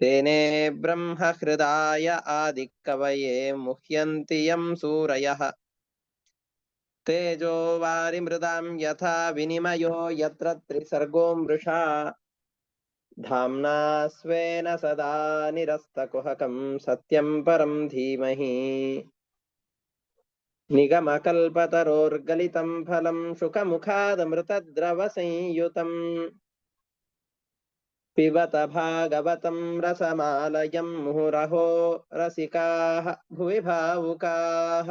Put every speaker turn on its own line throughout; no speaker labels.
तेने ब्रह्महृदाय आदिकवये मुह्यन्ति यं सूरयः। तेजो वारिमृदां यथा विनिमयो यत्र त्रिसर्गो मृषा। धाम्ना स्वेन सदा निरस्तकुहकं सत्यं परं धीमहि। निगमकल्पतरोर्गलितं फलं शुकमुखादमृतद्रवसंयुतम्। पिबत भागवतं रसमालयं मुहुरहो रसिकाः भुवि भावुकाः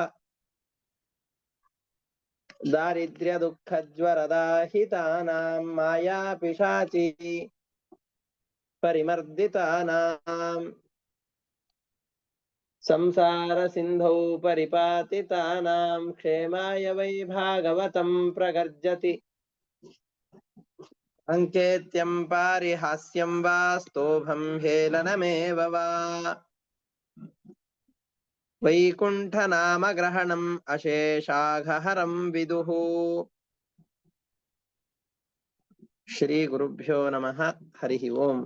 दारिद्र्यदुःखज्वरदाहितानां मायापिशाची परिमर्दितानाम् संसारसिन्धौ परिपातितानां क्षेमाय वै भागवतं प्रगर्जति। अङ्केत्यं पारिहास्यं वा स्तोभं हेलनमेव वा वैकुण्ठनामग्रहणम् अशेषाघहरं विदुः ಶ್ರೀಗುರುಭ್ಯೋ ನಮಃ ಹರಿ ಓಂ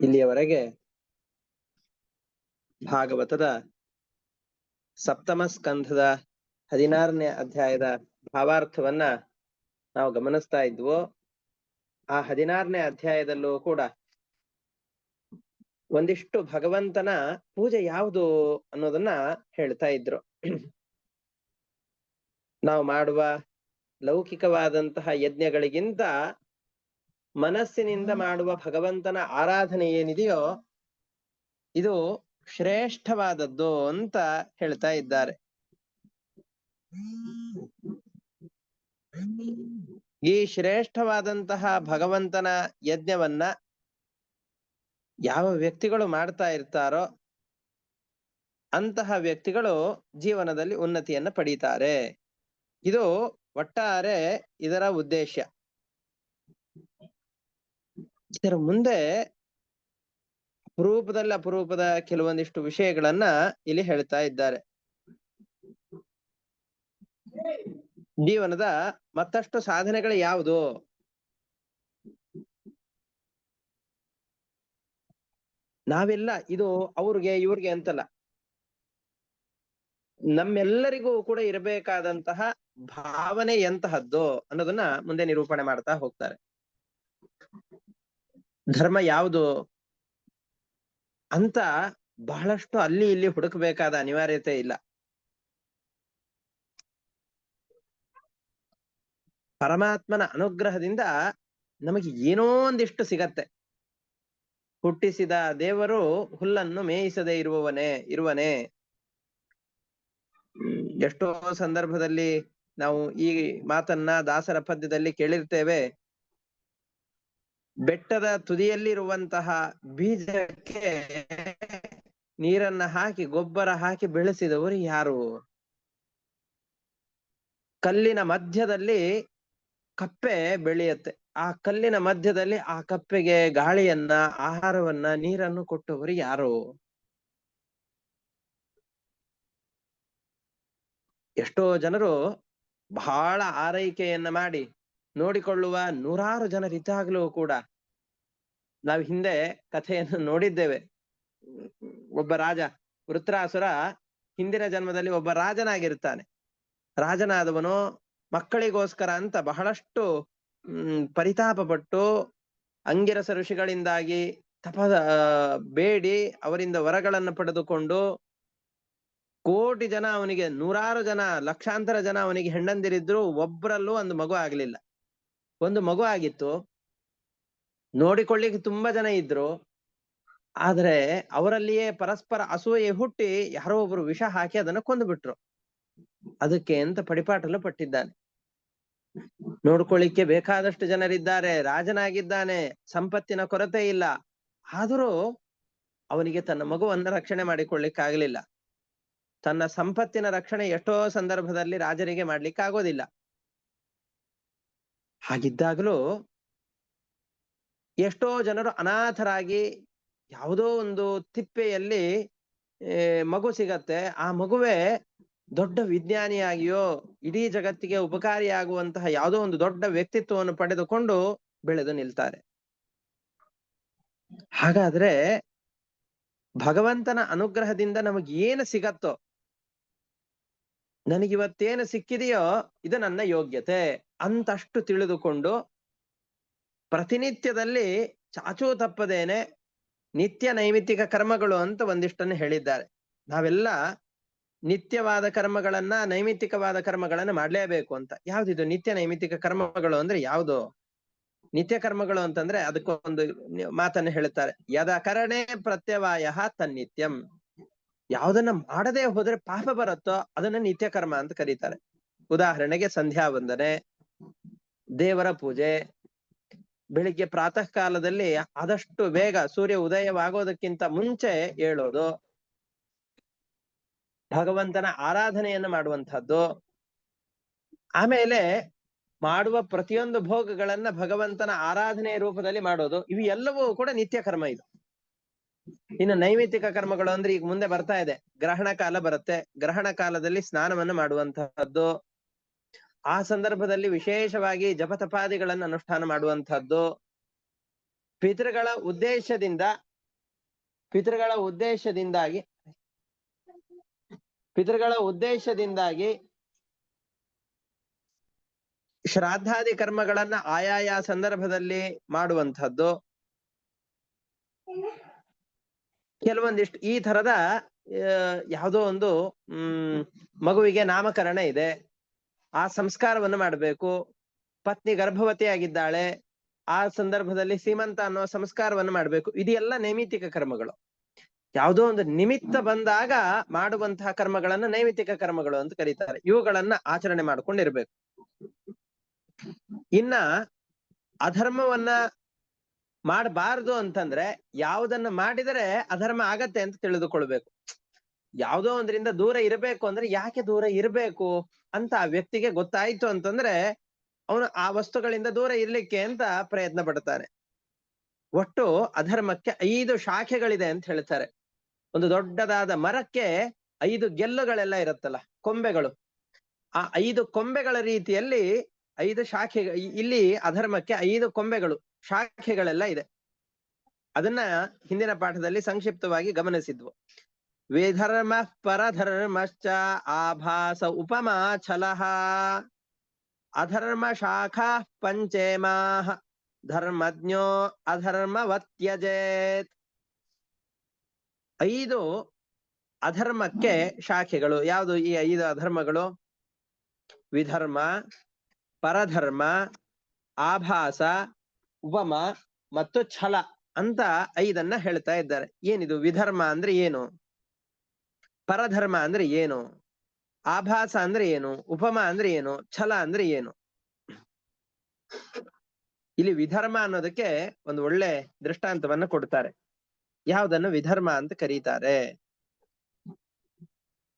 ಇಲ್ಲಿಯವರೆಗೆ ಭಾಗವತದ ಸಪ್ತಮ ಸ್ಕಂಧದ ಹದಿನಾರನೇ ಅಧ್ಯಾಯದ ಭಾವಾರ್ಥವನ್ನ ನಾವು ಗಮನಿಸ್ತಾ ಇದ್ವು. ಆ ಹದಿನಾರನೇ ಅಧ್ಯಾಯದಲ್ಲೂ ಕೂಡ ಒಂದಿಷ್ಟು ಭಗವಂತನ ಪೂಜೆ ಯಾವುದು ಅನ್ನೋದನ್ನ ಹೇಳ್ತಾ ಇದ್ರು. ನಾವು ಮಾಡುವ ಲೌಕಿಕವಾದಂತಹ ಯಜ್ಞಗಳಿಗಿಂತ ಮನಸ್ಸಿನಿಂದ ಮಾಡುವ ಭಗವಂತನ ಆರಾಧನೆ ಏನಿದೆಯೋ ಇದು ಶ್ರೇಷ್ಠವಾದದ್ದು ಅಂತ ಹೇಳ್ತಾ ಇದ್ದಾರೆ. ಈ ಶ್ರೇಷ್ಠವಾದಂತಹ ಭಗವಂತನ ಯಜ್ಞವನ್ನ ಯಾವ ವ್ಯಕ್ತಿಗಳು ಮಾಡ್ತಾ ಇರ್ತಾರೋ ಅಂತಹ ವ್ಯಕ್ತಿಗಳು ಜೀವನದಲ್ಲಿ ಉನ್ನತಿಯನ್ನ ಪಡೀತಾರೆ. ಇದು ಒಟ್ಟಾರೆ ಇದರ ಉದ್ದೇಶ. ಇದರ ಮುಂದೆ ಅಪರೂಪದಲ್ಲಿ ಅಪರೂಪದ ಕೆಲವೊಂದಿಷ್ಟು ವಿಷಯಗಳನ್ನ ಇಲ್ಲಿ ಹೇಳ್ತಾ ಇದ್ದಾರೆ. ಜೀವನದ ಮತ್ತಷ್ಟು ಸಾಧನೆಗಳು ಯಾವುದು? ನಾವೆಲ್ಲ, ಇದು ಅವ್ರಿಗೆ, ಇವ್ರಿಗೆ ಅಂತಲ್ಲ. ನಮ್ಮೆಲ್ಲರಿಗೂ ಕೂಡ ಇರಬೇಕಾದಂತಹ ಭಾವನೆ ಎಂತಹದ್ದು ಅನ್ನೋದನ್ನ ಮುಂದೆ ನಿರೂಪಣೆ ಮಾಡ್ತಾ ಹೋಗ್ತಾರೆ. ಧರ್ಮ ಯಾವುದು? ಅಂತ ಬಹಳಷ್ಟು ಅಲ್ಲಿ ಇಲ್ಲಿ ಹುಡುಕಬೇಕಾದ ಅನಿವಾರ್ಯತೆ ಇಲ್ಲ. ಪರಮಾತ್ಮನ ಅನುಗ್ರಹದಿಂದ ನಮಗೆ ಏನೋ ಒಂದಿಷ್ಟು ಸಿಗತ್ತೆ? ಹುಟ್ಟಿಸಿದ ದೇವರು ಹುಲ್ಲನ್ನು ಮೇಯಿಸದೆ ಇರುವವನೇ, ಇರುವನೇ? ಎಷ್ಟೋ ಸಂದರ್ಭದಲ್ಲಿ ನಾವು ಈ ಮಾತನ್ನ ದಾಸರ ಪದ್ಯದಲ್ಲಿ ಕೇಳಿರ್ತೇವೆ. ಬೆಟ್ಟದ ತುದಿಯಲ್ಲಿರುವಂತಹ ಬೀಜಕ್ಕೆ ನೀರನ್ನ ಹಾಕಿ, ಗೊಬ್ಬರ ಹಾಕಿ ಬೆಳೆಸಿದವರು ಯಾರು? ಕಲ್ಲಿನ ಮಧ್ಯದಲ್ಲಿ ಕಪ್ಪೆ ಬೆಳೆಯುತ್ತೆ. ಆ ಕಲ್ಲಿನ ಮಧ್ಯದಲ್ಲಿ ಆ ಕಪ್ಪೆಗೆ ಗಾಳಿಯನ್ನ, ಆಹಾರವನ್ನ, ನೀರನ್ನು ಕೊಟ್ಟವರು ಯಾರು? ಎಷ್ಟೋ ಜನರು ಬಹಳ ಆರೈಕೆಯನ್ನ ಮಾಡಿ ನೋಡಿಕೊಳ್ಳುವ ನೂರಾರು ಜನರಿದ್ದಾಗಲೂ ಕೂಡ ನಾವು ಹಿಂದೆ ಕಥೆಯನ್ನು ನೋಡಿದ್ದೇವೆ. ಒಬ್ಬ ರಾಜ, ವೃತ್ರಾಸುರ ಹಿಂದಿನ ಜನ್ಮದಲ್ಲಿ ಒಬ್ಬ ರಾಜನಾಗಿರ್ತಾನೆ. ರಾಜನಾದವನು ಮಕ್ಕಳಿಗೋಸ್ಕರ ಅಂತ ಬಹಳಷ್ಟು ಪರಿತಾಪ ಪಟ್ಟು ಅಂಗಿರಸ ಋಷಿಗಳಿಂದಾಗಿ ತಪ ಬೇಡಿ ಅವರಿಂದ ವರಗಳನ್ನು ಪಡೆದುಕೊಂಡು ಕೋಟಿ ಜನ ಅವನಿಗೆ, ನೂರಾರು ಜನ, ಲಕ್ಷಾಂತರ ಜನ ಅವನಿಗೆ ಹೆಂಡಂದಿರಿದ್ರು ಒಬ್ಬರಲ್ಲೂ ಒಂದು ಮಗು ಆಗ್ಲಿಲ್ಲ. ಒಂದು ಮಗು ಆಗಿತ್ತು. ನೋಡಿಕೊಳ್ಳಿಕ್ಕೆ ತುಂಬಾ ಜನ ಇದ್ರು. ಆದ್ರೆ ಅವರಲ್ಲಿಯೇ ಪರಸ್ಪರ ಅಸೂಯೆ ಹುಟ್ಟಿ ಯಾರೋ ಒಬ್ರು ವಿಷ ಹಾಕಿ ಅದನ್ನ ಕೊಂದು ಬಿಟ್ರು ಅದಕ್ಕೆ ಅಂತ ಪಡಿಪಾಟಲು ಪಟ್ಟಿದ್ದಾನೆ. ನೋಡ್ಕೊಳ್ಳಿಕ್ಕೆ ಬೇಕಾದಷ್ಟು ಜನರಿದ್ದಾರೆ. ರಾಜನಾಗಿದ್ದಾನೆ. ಸಂಪತ್ತಿನ ಕೊರತೆ ಇಲ್ಲ. ಆದರೂ ಅವನಿಗೆ ತನ್ನ ಮಗುವನ್ನ ರಕ್ಷಣೆ ಮಾಡಿಕೊಳ್ಳಿಕ್ಕಾಗಲಿಲ್ಲ. ತನ್ನ ಸಂಪತ್ತಿನ ರಕ್ಷಣೆ ಎಷ್ಟೋ ಸಂದರ್ಭದಲ್ಲಿ ರಾಜನಿಗೆ ಮಾಡ್ಲಿಕ್ಕೆ ಆಗೋದಿಲ್ಲ ಹಾಗಿದ್ದಾಗಲೂ ಎಷ್ಟೋ ಜನರು ಅನಾಥರಾಗಿ ಯಾವುದೋ ಒಂದು ತಿಪ್ಪೆಯಲ್ಲಿ ಮಗು ಸಿಗತ್ತೆ. ಆ ಮಗುವೇ ದೊಡ್ಡ ವಿಜ್ಞಾನಿಯಾಗಿಯೋ, ಇಡೀ ಜಗತ್ತಿಗೆ ಉಪಕಾರಿಯಾಗುವಂತಹ ಯಾವುದೋ ಒಂದು ದೊಡ್ಡ ವ್ಯಕ್ತಿತ್ವವನ್ನು ಪಡೆದುಕೊಂಡು ಬೆಳೆದು ನಿಲ್ತಾರೆ. ಹಾಗಾದ್ರೆ ಭಗವಂತನ ಅನುಗ್ರಹದಿಂದ ನಮಗೆ ಏನು ಸಿಗತ್ತೋ, ನನಗಿವತ್ತೇನು ಸಿಕ್ಕಿದೆಯೋ, ಇದು ನನ್ನ ಯೋಗ್ಯತೆ ಅಂತಷ್ಟು ತಿಳಿದುಕೊಂಡು ಪ್ರತಿನಿತ್ಯದಲ್ಲಿ ಚಾಚೂ ತಪ್ಪದೇನೆ ನಿತ್ಯ ನೈಮಿತ್ತಿಕ ಕರ್ಮಗಳು ಅಂತ ಒಂದಿಷ್ಟನ್ನು ಹೇಳಿದ್ದಾರೆ. ನಾವೆಲ್ಲ ನಿತ್ಯವಾದ ಕರ್ಮಗಳನ್ನ ನೈಮಿತ್ತಿಕವಾದ ಕರ್ಮಗಳನ್ನ ಮಾಡ್ಲೇಬೇಕು ಅಂತ. ಯಾವ್ದಿದು ನಿತ್ಯ ನೈಮಿತ್ತಿಕ ಕರ್ಮಗಳು ಅಂದ್ರೆ ಯಾವ್ದು? ನಿತ್ಯ ಕರ್ಮಗಳು ಅಂತಂದ್ರೆ ಅದಕ್ಕೊಂದು ಮಾತನ್ನ ಹೇಳುತ್ತಾರೆ. ಯದ ಕರಣೆ ಪ್ರತ್ಯವಾಯ ತನ್ನಿತ್ಯಂ. ಯಾವ್ದನ್ನ ಮಾಡದೆ ಹೋದ್ರೆ ಪಾಪ ಬರುತ್ತೋ ಅದನ್ನ ನಿತ್ಯ ಕರ್ಮ ಅಂತ ಕರೀತಾರೆ. ಉದಾಹರಣೆಗೆ ಸಂಧ್ಯಾ ವಂದನೆ, ದೇವರ ಪೂಜೆ, ಬೆಳಿಗ್ಗೆ ಪ್ರಾತಃ ಕಾಲದಲ್ಲಿ ಆದಷ್ಟು ಬೇಗ ಸೂರ್ಯ ಉದಯವಾಗೋದಕ್ಕಿಂತ ಮುಂಚೆ ಏಳೋದು ಭಗವಂತನ ಆರಾಧನೆಯನ್ನು ಮಾಡುವಂತಹದ್ದು ಆಮೇಲೆ ಮಾಡುವ ಪ್ರತಿಯೊಂದು ಭೋಗಗಳನ್ನ ಭಗವಂತನ ಆರಾಧನೆಯ ರೂಪದಲ್ಲಿ ಮಾಡೋದು. ಇವು ಎಲ್ಲವೂ ಕೂಡ ನಿತ್ಯ ಕರ್ಮ ಇದು. ಇನ್ನು ನೈಮಿತ್ತಿಕ ಕರ್ಮಗಳು ಅಂದ್ರೆ ಈಗ ಮುಂದೆ ಬರ್ತಾ ಇದೆ. ಗ್ರಹಣ ಕಾಲ ಬರುತ್ತೆ. ಗ್ರಹಣ ಕಾಲದಲ್ಲಿ ಸ್ನಾನವನ್ನು ಮಾಡುವಂತಹದ್ದು ಆ ಸಂದರ್ಭದಲ್ಲಿ ವಿಶೇಷವಾಗಿ ಜಪತಪಾದಿಗಳನ್ನು ಅನುಷ್ಠಾನ ಮಾಡುವಂತಹದ್ದು ಪಿತೃಗಳ ಉದ್ದೇಶದಿಂದ, ಪಿತೃಗಳ ಉದ್ದೇಶದಿಂದಾಗಿ ಪಿತೃಗಳ ಉದ್ದೇಶದಿಂದಾಗಿ ಶ್ರಾದ್ದಾದಿ ಕರ್ಮಗಳನ್ನ ಆಯಾಯ ಸಂದರ್ಭದಲ್ಲಿ ಮಾಡುವಂಥದ್ದು. ಕೆಲವೊಂದಿಷ್ಟು ಈ ತರದ ಯಾವುದೋ ಒಂದು, ಹ್ಮ್, ಮಗುವಿಗೆ ನಾಮಕರಣ ಇದೆ. ಆ ಸಂಸ್ಕಾರವನ್ನು ಮಾಡಬೇಕು. ಪತ್ನಿ ಗರ್ಭವತಿಯಾಗಿದ್ದಾಳೆ. ಆ ಸಂದರ್ಭದಲ್ಲಿ ಸೀಮಂತ ಅನ್ನೋ ಸಂಸ್ಕಾರವನ್ನು ಮಾಡ್ಬೇಕು. ಇದೆಲ್ಲ ನೈಮಿತಿಕ ಕರ್ಮಗಳು. ಯಾವುದೋ ಒಂದು ನಿಮಿತ್ತ ಬಂದಾಗ ಮಾಡುವಂತಹ ಕರ್ಮಗಳನ್ನ ನೈಮಿತ್ತಿಕ ಕರ್ಮಗಳು ಅಂತ ಕರೀತಾರೆ. ಇವುಗಳನ್ನ ಆಚರಣೆ ಮಾಡ್ಕೊಂಡಿರ್ಬೇಕು. ಇನ್ನ ಅಧರ್ಮವನ್ನ ಮಾಡಬಾರದು ಅಂತಂದ್ರೆ ಯಾವುದನ್ನ ಮಾಡಿದರೆ ಅಧರ್ಮ ಆಗತ್ತೆ ಅಂತ ತಿಳಿದುಕೊಳ್ಬೇಕು. ಯಾವುದೋ ಒಂದ್ರಿಂದ ದೂರ ಇರಬೇಕು ಅಂದ್ರೆ ಯಾಕೆ ದೂರ ಇರಬೇಕು ಅಂತ ಆ ವ್ಯಕ್ತಿಗೆ ಗೊತ್ತಾಯ್ತು ಅಂತಂದ್ರೆ ಅವನು ಆ ವಸ್ತುಗಳಿಂದ ದೂರ ಇರ್ಲಿಕ್ಕೆ ಅಂತ ಪ್ರಯತ್ನ ಪಡ್ತಾನೆ ಒಟ್ಟು ಅಧರ್ಮಕ್ಕೆ ಐದು ಶಾಖೆಗಳಿದೆ ಅಂತ ಹೇಳ್ತಾರೆ. ಒಂದು ದೊಡ್ಡದಾದ ಮರಕ್ಕೆ ಐದು ಗೆಲ್ಲುಗಳೆಲ್ಲ ಇರುತ್ತಲ್ಲ, ಕೊಂಬೆಗಳು. ಆ ಐದು ಕೊಂಬೆಗಳ ರೀತಿಯಲ್ಲಿ ಐದು ಶಾಖೆ ಇಲ್ಲಿ ಅಧರ್ಮಕ್ಕೆ ಐದು ಕೊಂಬೆಗಳು, ಶಾಖೆಗಳೆಲ್ಲ ಇದೆ. ಅದನ್ನ ಹಿಂದಿನ ಪಾಠದಲ್ಲಿ ಸಂಕ್ಷಿಪ್ತವಾಗಿ ಗಮನಿಸಿದ್ವು. ವಿಧರ್ಮ ಪರಧರ್ಮಶ್ಚ ಆಭಾಸ ಉಪಮಾ ಛಲಹ ಅಧರ್ಮ ಶಾಖಾ ಪಂಚೇಮಾಹ ಧರ್ಮಜ್ಞೋ ಅಧರ್ಮವತ್ಯಜೇತ್ ಐದು ಅಧರ್ಮಕ್ಕೆ ಶಾಖೆಗಳು. ಯಾವುದು ಈ ಐದು ಅಧರ್ಮಗಳು? ವಿಧರ್ಮ ಪರಧರ್ಮ ಆಭಾಸ ಉಪಮ ಮತ್ತು ಛಲ ಅಂತ ಐದನ್ನ ಹೇಳ್ತಾ ಇದ್ದಾರೆ. ಏನಿದು? ವಿಧರ್ಮ ಅಂದ್ರೆ ಏನು? ಪರಧರ್ಮ ಅಂದ್ರೆ ಏನು? ಆಭಾಸ ಅಂದ್ರೆ ಏನು? ಉಪಮ ಅಂದ್ರೆ ಏನು? ಛಲ ಅಂದ್ರೆ ಏನು? ಇಲ್ಲಿ ವಿಧರ್ಮ ಅನ್ನೋದಕ್ಕೆ ಒಂದು ಒಳ್ಳೆ ದೃಷ್ಟಾಂತವನ್ನ ಕೊಡ್ತಾರೆ. ಯಾವ್ದನ್ನು ವಿಧರ್ಮ ಅಂತ ಕರೀತಾರೆ.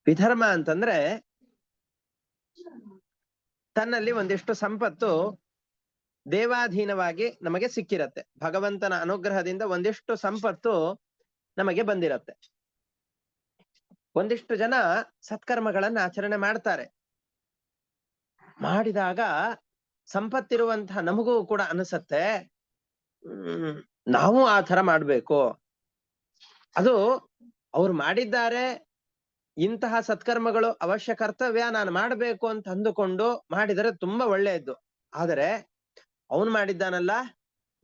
ವಿಧರ್ಮ ಅಂತಂದ್ರೆ ತನ್ನಲ್ಲಿ ಒಂದಿಷ್ಟು ಸಂಪತ್ತು ದೇವಾಧೀನವಾಗಿ ನಮಗೆ ಸಿಕ್ಕಿರತ್ತೆ. ಭಗವಂತನ ಅನುಗ್ರಹದಿಂದ ಒಂದಿಷ್ಟು ಸಂಪತ್ತು ನಮಗೆ ಬಂದಿರತ್ತೆ. ಒಂದಿಷ್ಟು ಜನ ಸತ್ಕರ್ಮಗಳನ್ನ ಆಚರಣೆ ಮಾಡ್ತಾರೆ. ಮಾಡಿದಾಗ ಸಂಪತ್ತಿರುವಂತಹ ನಮಗೂ ಕೂಡ ಅನಿಸತ್ತೆ. ನಾವು ಆ ತರ ಮಾಡ್ಬೇಕು. ಅದು ಅವ್ರು ಮಾಡಿದ್ದಾರೆ, ಇಂತಹ ಸತ್ಕರ್ಮಗಳು ಅವಶ್ಯ ಕರ್ತವ್ಯ, ನಾನು ಮಾಡಬೇಕು ಅಂತ ಅಂದುಕೊಂಡು ಮಾಡಿದರೆ ತುಂಬಾ ಒಳ್ಳೆಯದ್ದು. ಆದರೆ ಅವನು ಮಾಡಿದ್ದಾನಲ್ಲ,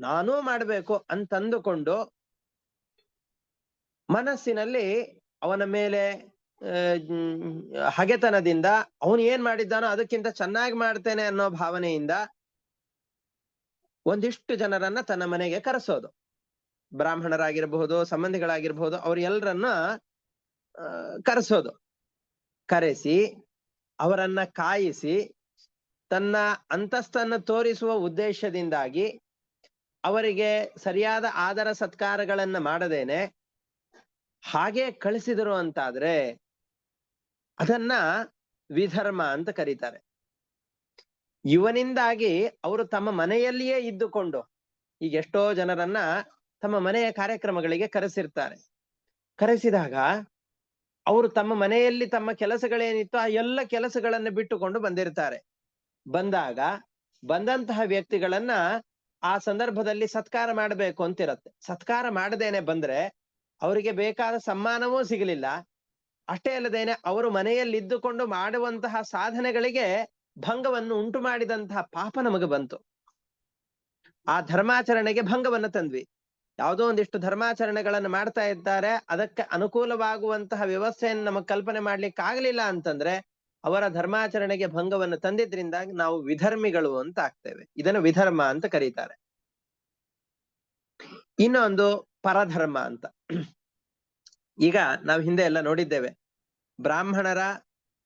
ನಾನೂ ಮಾಡಬೇಕು ಅಂತ ಅಂದುಕೊಂಡು ಮನಸ್ಸಿನಲ್ಲಿ ಅವನ ಮೇಲೆ ಹಗೆತನದಿಂದ ಅವನು ಏನ್ ಮಾಡಿದ್ದಾನೋ ಅದಕ್ಕಿಂತ ಚೆನ್ನಾಗಿ ಮಾಡ್ತೇನೆ ಅನ್ನೋ ಭಾವನೆಯಿಂದ ಒಂದಿಷ್ಟು ಜನರನ್ನ ತನ್ನ ಮನೆಗೆ ಕರೆಸೋದು. ಬ್ರಾಹ್ಮಣರಾಗಿರ್ಬಹುದು, ಸಂಬಂಧಿಗಳಾಗಿರ್ಬಹುದು, ಅವ್ರೆಲ್ಲರನ್ನ ಕರೆಸೋದು. ಕರೆಸಿ, ಅವರನ್ನ ಕಾಯಿಸಿ, ತನ್ನ ಅಂತಸ್ತನ್ನು ತೋರಿಸುವ ಉದ್ದೇಶದಿಂದಾಗಿ ಅವರಿಗೆ ಸರಿಯಾದ ಆದರ ಸತ್ಕಾರಗಳನ್ನ ಮಾಡದೇನೆ. ಹಾಗೆ ಕಳಿಸಿದರು ಅಂತಾದ್ರೆ ಅದನ್ನ ವಿಧರ್ಮ ಅಂತ ಕರೀತಾರೆ. ಇವನಿಂದಾಗಿ ಅವರು ತಮ್ಮ ಮನೆಯಲ್ಲಿಯೇ ಇದ್ದುಕೊಂಡು ಈಗ ಎಷ್ಟೋ ಜನರನ್ನ ತಮ್ಮ ಮನೆಯ ಕಾರ್ಯಕ್ರಮಗಳಿಗೆ ಕರೆಸಿರ್ತಾರೆ. ಕರೆಸಿದಾಗ ಅವರು ತಮ್ಮ ಮನೆಯಲ್ಲಿ ತಮ್ಮ ಕೆಲಸಗಳೇನಿತ್ತು ಆ ಎಲ್ಲ ಕೆಲಸಗಳನ್ನ ಬಿಟ್ಟುಕೊಂಡು ಬಂದಿರ್ತಾರೆ. ಬಂದಾಗ ಬಂದಂತಹ ವ್ಯಕ್ತಿಗಳನ್ನ ಆ ಸಂದರ್ಭದಲ್ಲಿ ಸತ್ಕಾರ ಮಾಡಬೇಕು ಅಂತಿರತ್ತೆ. ಸತ್ಕಾರ ಮಾಡದೇನೆ ಬಂದ್ರೆ ಅವರಿಗೆ ಬೇಕಾದ ಸಮ್ಮಾನವೂ ಸಿಗಲಿಲ್ಲ. ಅಷ್ಟೇ ಅಲ್ಲದೇನೆ ಅವರು ಮನೆಯಲ್ಲಿದ್ದುಕೊಂಡು ಮಾಡುವಂತಹ ಸಾಧನೆಗಳಿಗೆ ಭಂಗವನ್ನು ಉಂಟು ಮಾಡಿದಂತಹ ಪಾಪ ನಮಗೆ ಬಂತು. ಆ ಧರ್ಮಾಚರಣೆಗೆ ಭಂಗವನ್ನು ತಂದ್ವಿ. ಯಾವುದೋ ಒಂದಿಷ್ಟು ಧರ್ಮಾಚರಣೆಗಳನ್ನು ಮಾಡ್ತಾ ಇದ್ದಾರೆ. ಅದಕ್ಕೆ ಅನುಕೂಲವಾಗುವಂತಹ ವ್ಯವಸ್ಥೆಯನ್ನು ನಮಗೆ ಕಲ್ಪನೆ ಮಾಡ್ಲಿಕ್ಕೆ ಆಗಲಿಲ್ಲ ಅಂತಂದ್ರೆ ಅವರ ಧರ್ಮಾಚರಣೆಗೆ ಭಂಗವನ್ನು ತಂದಿದ್ರಿಂದಾಗಿ ನಾವು ವಿಧರ್ಮಿಗಳು ಅಂತ ಆಗ್ತೇವೆ. ಇದನ್ನು ವಿಧರ್ಮ ಅಂತ ಕರೀತಾರೆ. ಇನ್ನೊಂದು ಪರಧರ್ಮ ಅಂತ. ಈಗ ನಾವು ಹಿಂದೆ ಎಲ್ಲ ನೋಡಿದ್ದೇವೆ. ಬ್ರಾಹ್ಮಣರ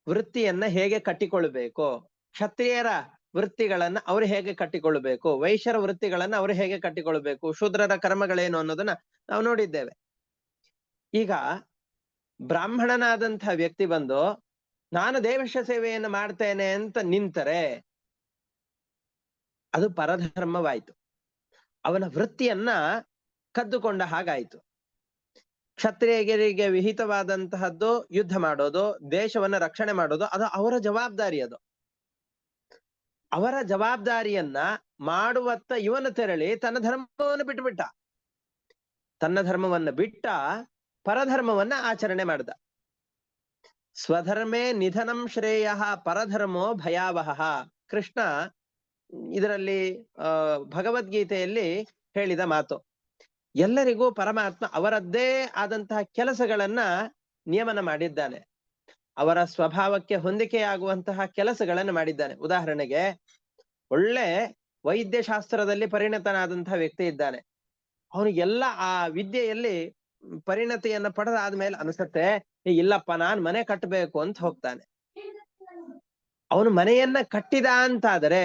ವೃತ್ತಿಯನ್ನ ಹೇಗೆ ಕಟ್ಟಿಕೊಳ್ಬೇಕು ಕ್ಷತ್ರಿಯರ ವೃತ್ತಿಗಳನ್ನ ಅವ್ರು ಹೇಗೆ ಕಟ್ಟಿಕೊಳ್ಳಬೇಕು ವೈಶ್ಯರ ವೃತ್ತಿಗಳನ್ನ ಅವ್ರು ಹೇಗೆ ಕಟ್ಟಿಕೊಳ್ಬೇಕು? ಶೂದ್ರರ ಕರ್ಮಗಳೇನು ಅನ್ನೋದನ್ನ ನಾವು ನೋಡಿದ್ದೇವೆ. ಈಗ ಬ್ರಾಹ್ಮಣನಾದಂತಹ ವ್ಯಕ್ತಿ ಬಂದು, ನಾನು ದೇವಶ ಸೇವೆಯನ್ನು ಮಾಡ್ತೇನೆ ಅಂತ ನಿಂತರೆ, ಅದು ಪರಧರ್ಮವಾಯಿತು. ಅವನ ವೃತ್ತಿಯನ್ನ ಕದ್ದುಕೊಂಡ ಹಾಗಾಯ್ತು. ಕ್ಷತ್ರಿಯರಿಗೆ ವಿಹಿತವಾದಂತಹದ್ದು ಯುದ್ಧ ಮಾಡೋದು, ದೇಶವನ್ನ ರಕ್ಷಣೆ ಮಾಡೋದು, ಅದು ಅವರ ಜವಾಬ್ದಾರಿ ಅದು. ಅವರ ಜವಾಬ್ದಾರಿಯನ್ನ ಮಾಡುವತ್ತ ಇವನು ತೆರಳಿ ತನ್ನ ಧರ್ಮವನ್ನು ಬಿಟ್ಟುಬಿಟ್ಟ. ತನ್ನ ಧರ್ಮವನ್ನ ಬಿಟ್ಟ ಪರಧರ್ಮವನ್ನ ಆಚರಣೆ ಮಾಡ್ದ. ಸ್ವಧರ್ಮೇ ನಿಧನಂ ಶ್ರೇಯ ಪರಧರ್ಮೋ ಭಯಾವಹ. ಕೃಷ್ಣ ಇದರಲ್ಲಿ ಭಗವದ್ಗೀತೆಯಲ್ಲಿ ಹೇಳಿದ ಮಾತು. ಎಲ್ಲರಿಗೂ ಪರಮಾತ್ಮ ಅವರದ್ದೇ ಆದಂತಹ ಕೆಲಸಗಳನ್ನ ನಿಯಮನ ಮಾಡಿದ್ದಾನೆ. ಅವರ ಸ್ವಭಾವಕ್ಕೆ ಹೊಂದಿಕೆಯಾಗುವಂತಹ ಕೆಲಸಗಳನ್ನು ಮಾಡಿದ್ದಾನೆ. ಉದಾಹರಣೆಗೆ ಒಳ್ಳೆ ವೈದ್ಯಶಾಸ್ತ್ರದಲ್ಲಿ ಪರಿಣತನಾದಂತಹ ವ್ಯಕ್ತಿ ಇದ್ದಾನೆ. ಅವನಿಗೆಲ್ಲ ಆ ವಿದ್ಯೆಯಲ್ಲಿ ಪರಿಣತಿಯನ್ನ ಪಡೆದಾದ್ಮೇಲೆ ಅನ್ಸತ್ತೆ "ಏ, ಇಲ್ಲಪ್ಪ ನಾನ್ ಮನೆ ಕಟ್ಟಬೇಕು ಅಂತ ಹೋಗ್ತಾನೆ. ಅವನು ಮನೆಯನ್ನ ಕಟ್ಟಿದ ಅಂತಾದರೆ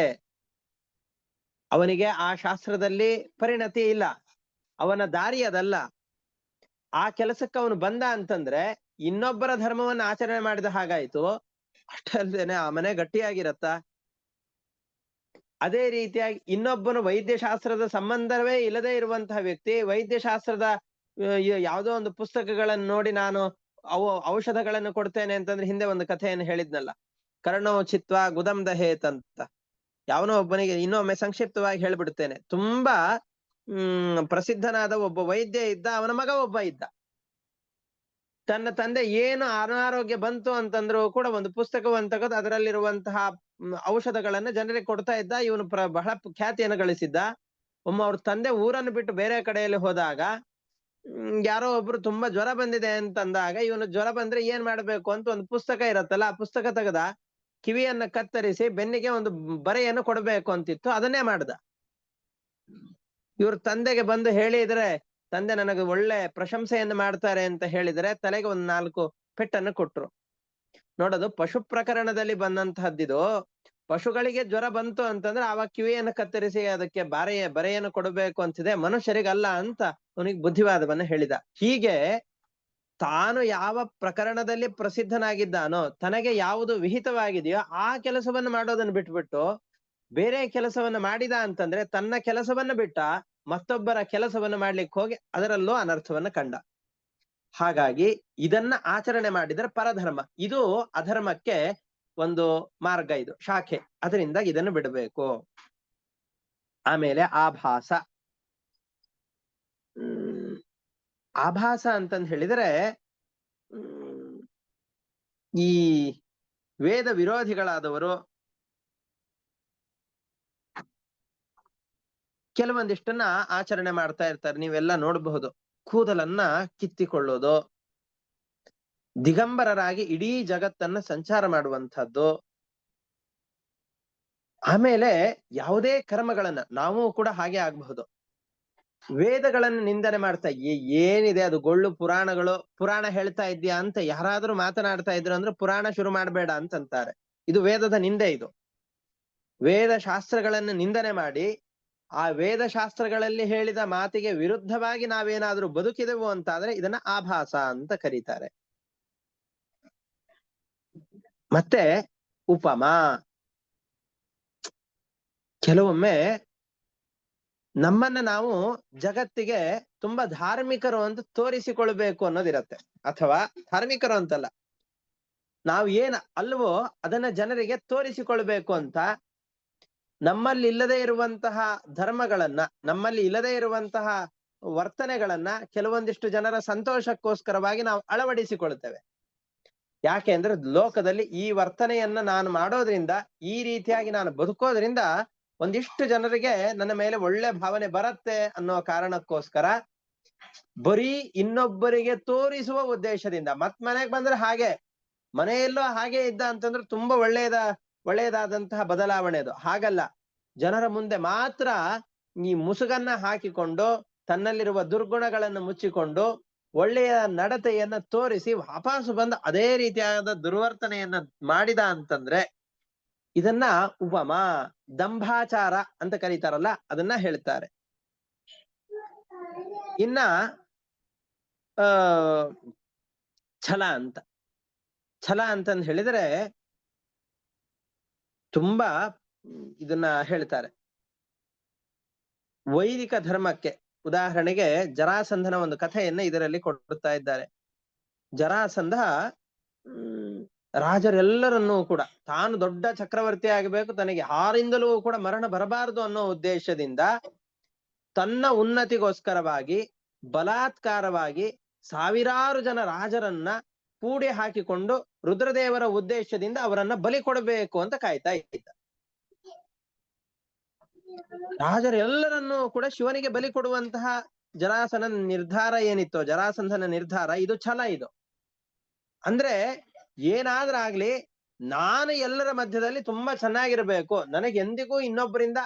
ಅವನಿಗೆ ಆ ಶಾಸ್ತ್ರದಲ್ಲಿ ಪರಿಣತಿ ಇಲ್ಲ. ಅವನ ದಾರಿ ಅದಲ್ಲ. ಆ ಕೆಲಸಕ್ಕೆ ಅವನು ಬಂದ ಅಂತಂದ್ರೆ ಇನ್ನೊಬ್ಬರ ಧರ್ಮವನ್ನ ಆಚರಣೆ ಮಾಡಿದ ಹಾಗಾಯ್ತು. ಅಷ್ಟಲ್ದೇನೆ ಆ ಮನೆ ಗಟ್ಟಿಯಾಗಿರತ್ತ. ಅದೇ ರೀತಿಯಾಗಿ ಇನ್ನೊಬ್ಬನು ವೈದ್ಯಶಾಸ್ತ್ರದ ಸಂಬಂಧವೇ ಇಲ್ಲದೆ ಇರುವಂತಹ ವ್ಯಕ್ತಿ, ವೈದ್ಯಶಾಸ್ತ್ರದ ಯಾವುದೋ ಒಂದು ಪುಸ್ತಕಗಳನ್ನು ನೋಡಿ ನಾನು ಅವು, ಔಷಧಗಳನ್ನು ಕೊಡ್ತೇನೆ ಅಂತಂದ್ರೆ ಹಿಂದೆ ಒಂದು ಕಥೆಯನ್ನು ಹೇಳಿದ್ನಲ್ಲ. ಕರ್ಣೋ ಚಿತ್ವ ಗುದಂ ದಹೇತ್ ಅಂತ. ಯಾವನೋ ಒಬ್ಬನಿಗೆ ಇನ್ನೊಮ್ಮೆ ಸಂಕ್ಷಿಪ್ತವಾಗಿ ಹೇಳ್ಬಿಡ್ತೇನೆ ತುಂಬಾ, ಹ್ಮ್, ಪ್ರಸಿದ್ಧನಾದ ಒಬ್ಬ ವೈದ್ಯ ಇದ್ದ, ಅವನ ಮಗ ಒಬ್ಬ ಇದ್ದ. ತನ್ನ ತಂದೆ ಏನು ಅನಾರೋಗ್ಯ ಬಂತು ಅಂತಂದ್ರು ಕೂಡ ಒಂದು ಪುಸ್ತಕವನ್ನು ತೆಗೆದು ಅದರಲ್ಲಿರುವಂತಹ ಔಷಧಗಳನ್ನ ಜನರಿಗೆ ಕೊಡ್ತಾ ಇದ್ದ. ಇವನು ಪ್ರ, ಬಹಳ ಖ್ಯಾತಿಯನ್ನು ಗಳಿಸಿದ್ದ. ಒಮ್ಮ ಅವ್ರ ತಂದೆ ಊರನ್ನು ಬಿಟ್ಟು ಬೇರೆ ಕಡೆಯಲ್ಲಿ ಹೋದಾಗ ಯಾರೋ ಒಬ್ರು ತುಂಬಾ ಜ್ವರ ಬಂದಿದೆ ಅಂತಂದಾಗ ಇವನು ಜ್ವರ ಬಂದ್ರೆ ಏನ್ ಮಾಡ್ಬೇಕು ಅಂತ ಒಂದು ಪುಸ್ತಕ ಇರತ್ತಲ್ಲ, ಆ ಪುಸ್ತಕ ತೆಗೆದ ಕಿವಿಯನ್ನ ಕತ್ತರಿಸಿ ಬೆನ್ನಿಗೆ ಒಂದು ಬರೆಯನ್ನು ಕೊಡಬೇಕು ಅಂತಿತ್ತು. ಅದನ್ನೇ ಮಾಡ್ದ. ಇವ್ರ ತಂದೆಗೆ ಬಂದು ಹೇಳಿದ್ರೆ ತಂದೆ ನನಗೆ ಒಳ್ಳೆ ಪ್ರಶಂಸೆಯನ್ನು ಮಾಡ್ತಾರೆ ಅಂತ ಹೇಳಿದರೆ ತಲೆಗೆ ಒಂದ್ ನಾಲ್ಕು ಪೆಟ್ಟನ್ನು ಕೊಟ್ರು ನೋಡೋದು, ಪಶು ಪ್ರಕರಣದಲ್ಲಿ ಬಂದಂತಹದ್ದಿದು, ಪಶುಗಳಿಗೆ ಜ್ವರ ಬಂತು ಅಂತಂದ್ರೆ ಆವಾಗ ಕಿವಿಯನ್ನು ಕತ್ತರಿಸಿ ಅದಕ್ಕೆ ಬಾರೆಯ ಬರೆಯನ್ನು ಕೊಡಬೇಕು ಅಂತಿದೆ ಮನುಷ್ಯರಿಗಲ್ಲ ಅಂತ ಅವನಿಗೆ ಬುದ್ಧಿವಾದವನ್ನ ಹೇಳಿದ. ಹೀಗೆ ತಾನು ಯಾವ ಪ್ರಕರಣದಲ್ಲಿ ಪ್ರಸಿದ್ಧನಾಗಿದ್ದಾನೋ, ತನಗೆ ಯಾವುದು ವಿಹಿತವಾಗಿದೆಯೋ ಆ ಕೆಲಸವನ್ನು ಮಾಡೋದನ್ನ ಬಿಟ್ಬಿಟ್ಟು, ಬೇರೆ ಕೆಲಸವನ್ನ ಮಾಡಿದ ಅಂತಂದ್ರೆ ತನ್ನ ಕೆಲಸವನ್ನ ಬಿಟ್ಟ ಮತ್ತೊಬ್ಬರ ಕೆಲಸವನ್ನು ಮಾಡ್ಲಿಕ್ಕೆ ಹೋಗಿ ಅದರಲ್ಲೂ ಅನರ್ಥವನ್ನ ಕಂಡ. ಹಾಗಾಗಿ ಇದನ್ನ ಆಚರಣೆ ಮಾಡಿದರೆ ಪರಧರ್ಮ. ಇದು ಅಧರ್ಮಕ್ಕೆ ಒಂದು ಮಾರ್ಗ ಇದು, ಶಾಖೆ. ಅದರಿಂದ ಇದನ್ನು ಬಿಡಬೇಕು. ಆಮೇಲೆ ಆಭಾಸ. ಆಭಾಸ ಅಂತಂದ್ ಹೇಳಿದ್ರೆ ಈ ವೇದ ವಿರೋಧಿಗಳಾದವರು ಕೆಲವೊಂದಿಷ್ಟನ್ನ ಆಚರಣೆ ಮಾಡ್ತಾ ಇರ್ತಾರೆ. ನೀವೆಲ್ಲ ನೋಡಬಹುದು. ಕೂದಲನ್ನ ಕಿತ್ತಿಕೊಳ್ಳೋದು, ದಿಗಂಬರರಾಗಿ ಇಡೀ ಜಗತ್ತನ್ನ ಸಂಚಾರ ಮಾಡುವಂಥದ್ದು. ಆಮೇಲೆ ಯಾವುದೇ ಕರ್ಮಗಳನ್ನ ನಾವು ಕೂಡ ಹಾಗೆ ಆಗಬಹುದು. ವೇದಗಳನ್ನು ನಿಂದನೆ ಮಾಡ್ತಾ ಏನಿದೆ ಅದು? ಗೊಳ್ಳು ಪುರಾಣಗಳು, ಪುರಾಣ ಹೇಳ್ತಾ ಇದ್ಯಾ ಅಂತ ಯಾರಾದ್ರೂ ಮಾತನಾಡ್ತಾ ಇದ್ರು ಅಂದ್ರೆ ಪುರಾಣ ಶುರು ಮಾಡಬೇಡ ಅಂತಂತಾರೆ. ಇದು ವೇದದ ನಿಂದೆ ಇದು. ವೇದ ಶಾಸ್ತ್ರಗಳನ್ನು ನಿಂದನೆ ಮಾಡಿ ಆ ವೇದ ಶಾಸ್ತ್ರಗಳಲ್ಲಿ ಹೇಳಿದ ಮಾತಿಗೆ ವಿರುದ್ಧವಾಗಿ ನಾವೇನಾದ್ರೂ ಬದುಕಿದೆವು ಅಂತಾದ್ರೆ ಇದನ್ನ ಆಭಾಸ ಅಂತ ಕರೀತಾರೆ. ಮತ್ತೆ ಉಪಮಾ. ಕೆಲವೊಮ್ಮೆ ನಮ್ಮನ್ನ ನಾವು ಜಗತ್ತಿಗೆ ತುಂಬಾ ಧಾರ್ಮಿಕರು ಅಂತ ತೋರಿಸಿಕೊಳ್ಬೇಕು ಅನ್ನೋದಿರತ್ತೆ. ಅಥವಾ ಧಾರ್ಮಿಕರು ಅಂತಲ್ಲ. ನಾವು ಏನ್ ಅಲ್ವೋ ಅದನ್ನ ಜನರಿಗೆ ತೋರಿಸಿಕೊಳ್ಬೇಕು ಅಂತ ನಮ್ಮಲ್ಲಿ ಇಲ್ಲದೆ ಇರುವಂತಹ ಧರ್ಮಗಳನ್ನ, ನಮ್ಮಲ್ಲಿ ಇಲ್ಲದೆ ಇರುವಂತಹ ವರ್ತನೆಗಳನ್ನ ಕೆಲವೊಂದಿಷ್ಟು ಜನರ ಸಂತೋಷಕ್ಕೋಸ್ಕರವಾಗಿ ನಾವು ಅಳವಡಿಸಿಕೊಳ್ಳುತ್ತೇವೆ. ಯಾಕೆ ಅಂದ್ರೆ ಲೋಕದಲ್ಲಿ ಈ ವರ್ತನೆಯನ್ನ ನಾನು ಮಾಡೋದ್ರಿಂದ, ಈ ರೀತಿಯಾಗಿ ನಾನು ಬದುಕೋದ್ರಿಂದ ಒಂದಿಷ್ಟು ಜನರಿಗೆ ನನ್ನ ಮೇಲೆ ಒಳ್ಳೆ ಭಾವನೆ ಬರತ್ತೆ ಅನ್ನೋ ಕಾರಣಕ್ಕೋಸ್ಕರ ಬರೀ ಇನ್ನೊಬ್ಬರಿಗೆ ತೋರಿಸುವ ಉದ್ದೇಶದಿಂದ ಮತ್ ಮನೆಗ್ ಬಂದ್ರೆ ಹಾಗೆ, ಮನೆಯಲ್ಲೋ ಹಾಗೆ ಇದ್ದ ಅಂತಂದ್ರೆ ತುಂಬಾ ಒಳ್ಳೆಯದ ಒಳ್ಳೆಯದಾದಂತಹ ಬದಲಾವಣೆ ಅದು. ಹಾಗಲ್ಲ. ಜನರ ಮುಂದೆ ಮಾತ್ರ ಈ ಮುಸುಗನ್ನ ಹಾಕಿಕೊಂಡು, ತನ್ನಲ್ಲಿರುವ ದುರ್ಗುಣಗಳನ್ನು ಮುಚ್ಚಿಕೊಂಡು, ಒಳ್ಳೆಯ ನಡತೆಯನ್ನ ತೋರಿಸಿ ವಾಪಸು ಬಂದು ಅದೇ ರೀತಿಯಾದ ದುರ್ವರ್ತನೆಯನ್ನ ಮಾಡಿದ ಅಂತಂದ್ರೆ, ಇದನ್ನ ಉಪಮ, ದಂಭಾಚಾರ ಅಂತ ಕರೀತಾರಲ್ಲ, ಅದನ್ನ ಹೇಳ್ತಾರೆ. ಇನ್ನ, ಆ, ಛಲ ಅಂತ. ಛಲ ಅಂತಂದ್ ಹೇಳಿದ್ರೆ ತುಂಬಾ ಇದನ್ನ ಹೇಳ್ತಾರೆ. ವೈದಿಕ ಧರ್ಮಕ್ಕೆ ಉದಾಹರಣೆಗೆ ಜರಾಸಂಧನ ಒಂದು ಕಥೆಯನ್ನ ಇದರಲ್ಲಿ ಕೊಡುತ್ತಾ ಇದ್ದಾರೆ. ಜರಾಸಂಧ ರಾಜರೆಲ್ಲರನ್ನೂ ಕೂಡ ತಾನು ದೊಡ್ಡ ಚಕ್ರವರ್ತಿ ಆಗಬೇಕು, ತನಗೆ ಯಾರಿಂದಲೂ ಕೂಡ ಮರಣ ಬರಬಾರದು ಅನ್ನೋ ಉದ್ದೇಶದಿಂದ ತನ್ನ ಉನ್ನತಿಗೋಸ್ಕರವಾಗಿ, ಬಲಾತ್ಕಾರವಾಗಿ ಸಾವಿರಾರು ಜನ ರಾಜರನ್ನ ಕೂಡಿ ಹಾಕಿಕೊಂಡು ರುದ್ರದೇವರ ಉದ್ದೇಶದಿಂದ ಅವರನ್ನ ಬಲಿ ಕೊಡಬೇಕು ಅಂತ ಕಾಯ್ತಾ ಇದ್ದ. ರಾಜರೆಲ್ಲರನ್ನೂ ಕೂಡ ಶಿವನಿಗೆ ಬಲಿ ಕೊಡುವಂತಹ ಜರಾಸನ ನಿರ್ಧಾರ ಏನಿತ್ತು, ಜರಾಸಂಧನ ನಿರ್ಧಾರ, ಇದು ಛಲ ಇದು. ಅಂದ್ರೆ ಏನಾದ್ರಾಗ್ಲಿ ನಾನು ಎಲ್ಲರ ಮಧ್ಯದಲ್ಲಿ ತುಂಬಾ ಚೆನ್ನಾಗಿರ್ಬೇಕು, ನನಗೆ ಎಂದಿಗೂ ಇನ್ನೊಬ್ಬರಿಂದ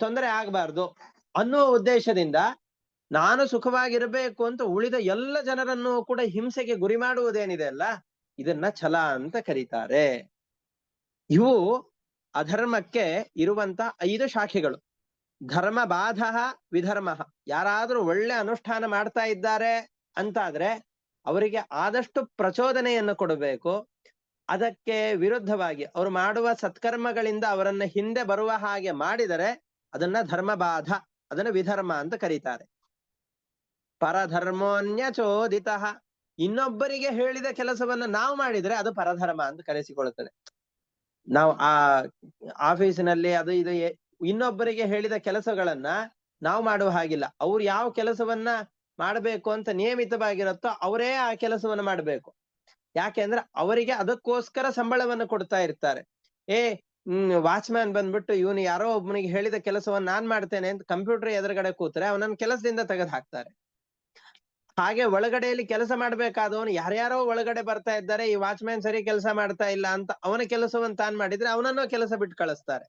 ತೊಂದರೆ ಆಗ್ಬಾರ್ದು ಅನ್ನುವ ಉದ್ದೇಶದಿಂದ ನಾನು ಸುಖವಾಗಿರ್ಬೇಕು ಅಂತ ಉಳಿದ ಎಲ್ಲ ಜನರನ್ನು ಕೂಡ ಹಿಂಸೆಗೆ ಗುರಿ ಮಾಡುವುದೇನಿದೆ ಅಲ್ಲ? ಇದನ್ನ ಛಲ ಅಂತ ಕರೀತಾರೆ. ಇವು ಅಧರ್ಮಕ್ಕೆ ಇರುವಂತ ಐದು ಶಾಖೆಗಳು. ಧರ್ಮ ಬಾಧ ವಿಧರ್ಮ. ಯಾರಾದ್ರೂ ಒಳ್ಳೆ ಅನುಷ್ಠಾನ ಮಾಡ್ತಾ ಇದ್ದಾರೆ ಅಂತಾದ್ರೆ ಅವರಿಗೆ ಆದಷ್ಟು ಪ್ರಚೋದನೆಯನ್ನು ಕೊಡಬೇಕು. ಅದಕ್ಕೆ ವಿರುದ್ಧವಾಗಿ ಅವರು ಮಾಡುವ ಸತ್ಕರ್ಮಗಳಿಂದ ಅವರನ್ನ ಹಿಂದೆ ಬರುವ ಹಾಗೆ ಮಾಡಿದರೆ ಅದನ್ನ ಧರ್ಮಬಾಧ ಅದನ್ನ ವಿಧರ್ಮ ಅಂತ ಕರೀತಾರೆ. ಪರಧರ್ಮೋನ್ಯ ಚೋದಿತ ಇನ್ನೊಬ್ಬರಿಗೆ ಹೇಳಿದ ಕೆಲಸವನ್ನ ನಾವು ಮಾಡಿದ್ರೆ ಅದು ಪರಧರ್ಮ ಅಂತ ಕರೆಸಿಕೊಳ್ಳುತ್ತದೆ ನಾವು ಆ ಆಫೀಸಿನಲ್ಲಿ ಅದು ಇದು ಇನ್ನೊಬ್ಬರಿಗೆ ಹೇಳಿದ ಕೆಲಸಗಳನ್ನ ನಾವು ಮಾಡುವ ಹಾಗಿಲ್ಲ. ಅವ್ರು ಯಾವ ಕೆಲಸವನ್ನ ಮಾಡಬೇಕು ಅಂತ ನಿಯಮಿತವಾಗಿರುತ್ತೋ ಅವರೇ ಆ ಕೆಲಸವನ್ನ ಮಾಡಬೇಕು. ಯಾಕೆಂದ್ರೆ ಅವರಿಗೆ ಅದಕ್ಕೋಸ್ಕರ ಸಂಬಳವನ್ನು ಕೊಡ್ತಾ ಇರ್ತಾರೆ. ಏ ವಾಚ್ಮ್ಯಾನ್ ಬಂದ್ಬಿಟ್ಟು ಇವನು ಯಾರೋ ಒಬ್ಬನಿಗೆ ಹೇಳಿದ ಕೆಲಸವನ್ನ ನಾನ್ ಮಾಡ್ತೇನೆ ಅಂತ ಕಂಪ್ಯೂಟರ್ ಎದುರುಗಡೆ ಕೂತ್ರೆ ಅವನನ್ನ ಕೆಲಸದಿಂದ ತೆಗೆದು ಹಾಕ್ತಾರೆ ಹಾಗೆ ಒಳಗಡೆಯಲ್ಲಿ ಕೆಲಸ ಮಾಡ್ಬೇಕಾದವನು ಯಾರ್ಯಾರೋ ಒಳಗಡೆ ಬರ್ತಾ ಇದ್ದಾರೆ, ಈ ವಾಚ್ಮ್ಯಾನ್ ಸರಿ ಕೆಲಸ ಮಾಡ್ತಾ ಇಲ್ಲ ಅಂತ ಅವನ ಕೆಲಸವನ್ನು ತಾನ್ ಮಾಡಿದ್ರೆ ಅವನನ್ನು ಕೆಲಸ ಬಿಟ್ಟು ಕಳಿಸ್ತಾರೆ.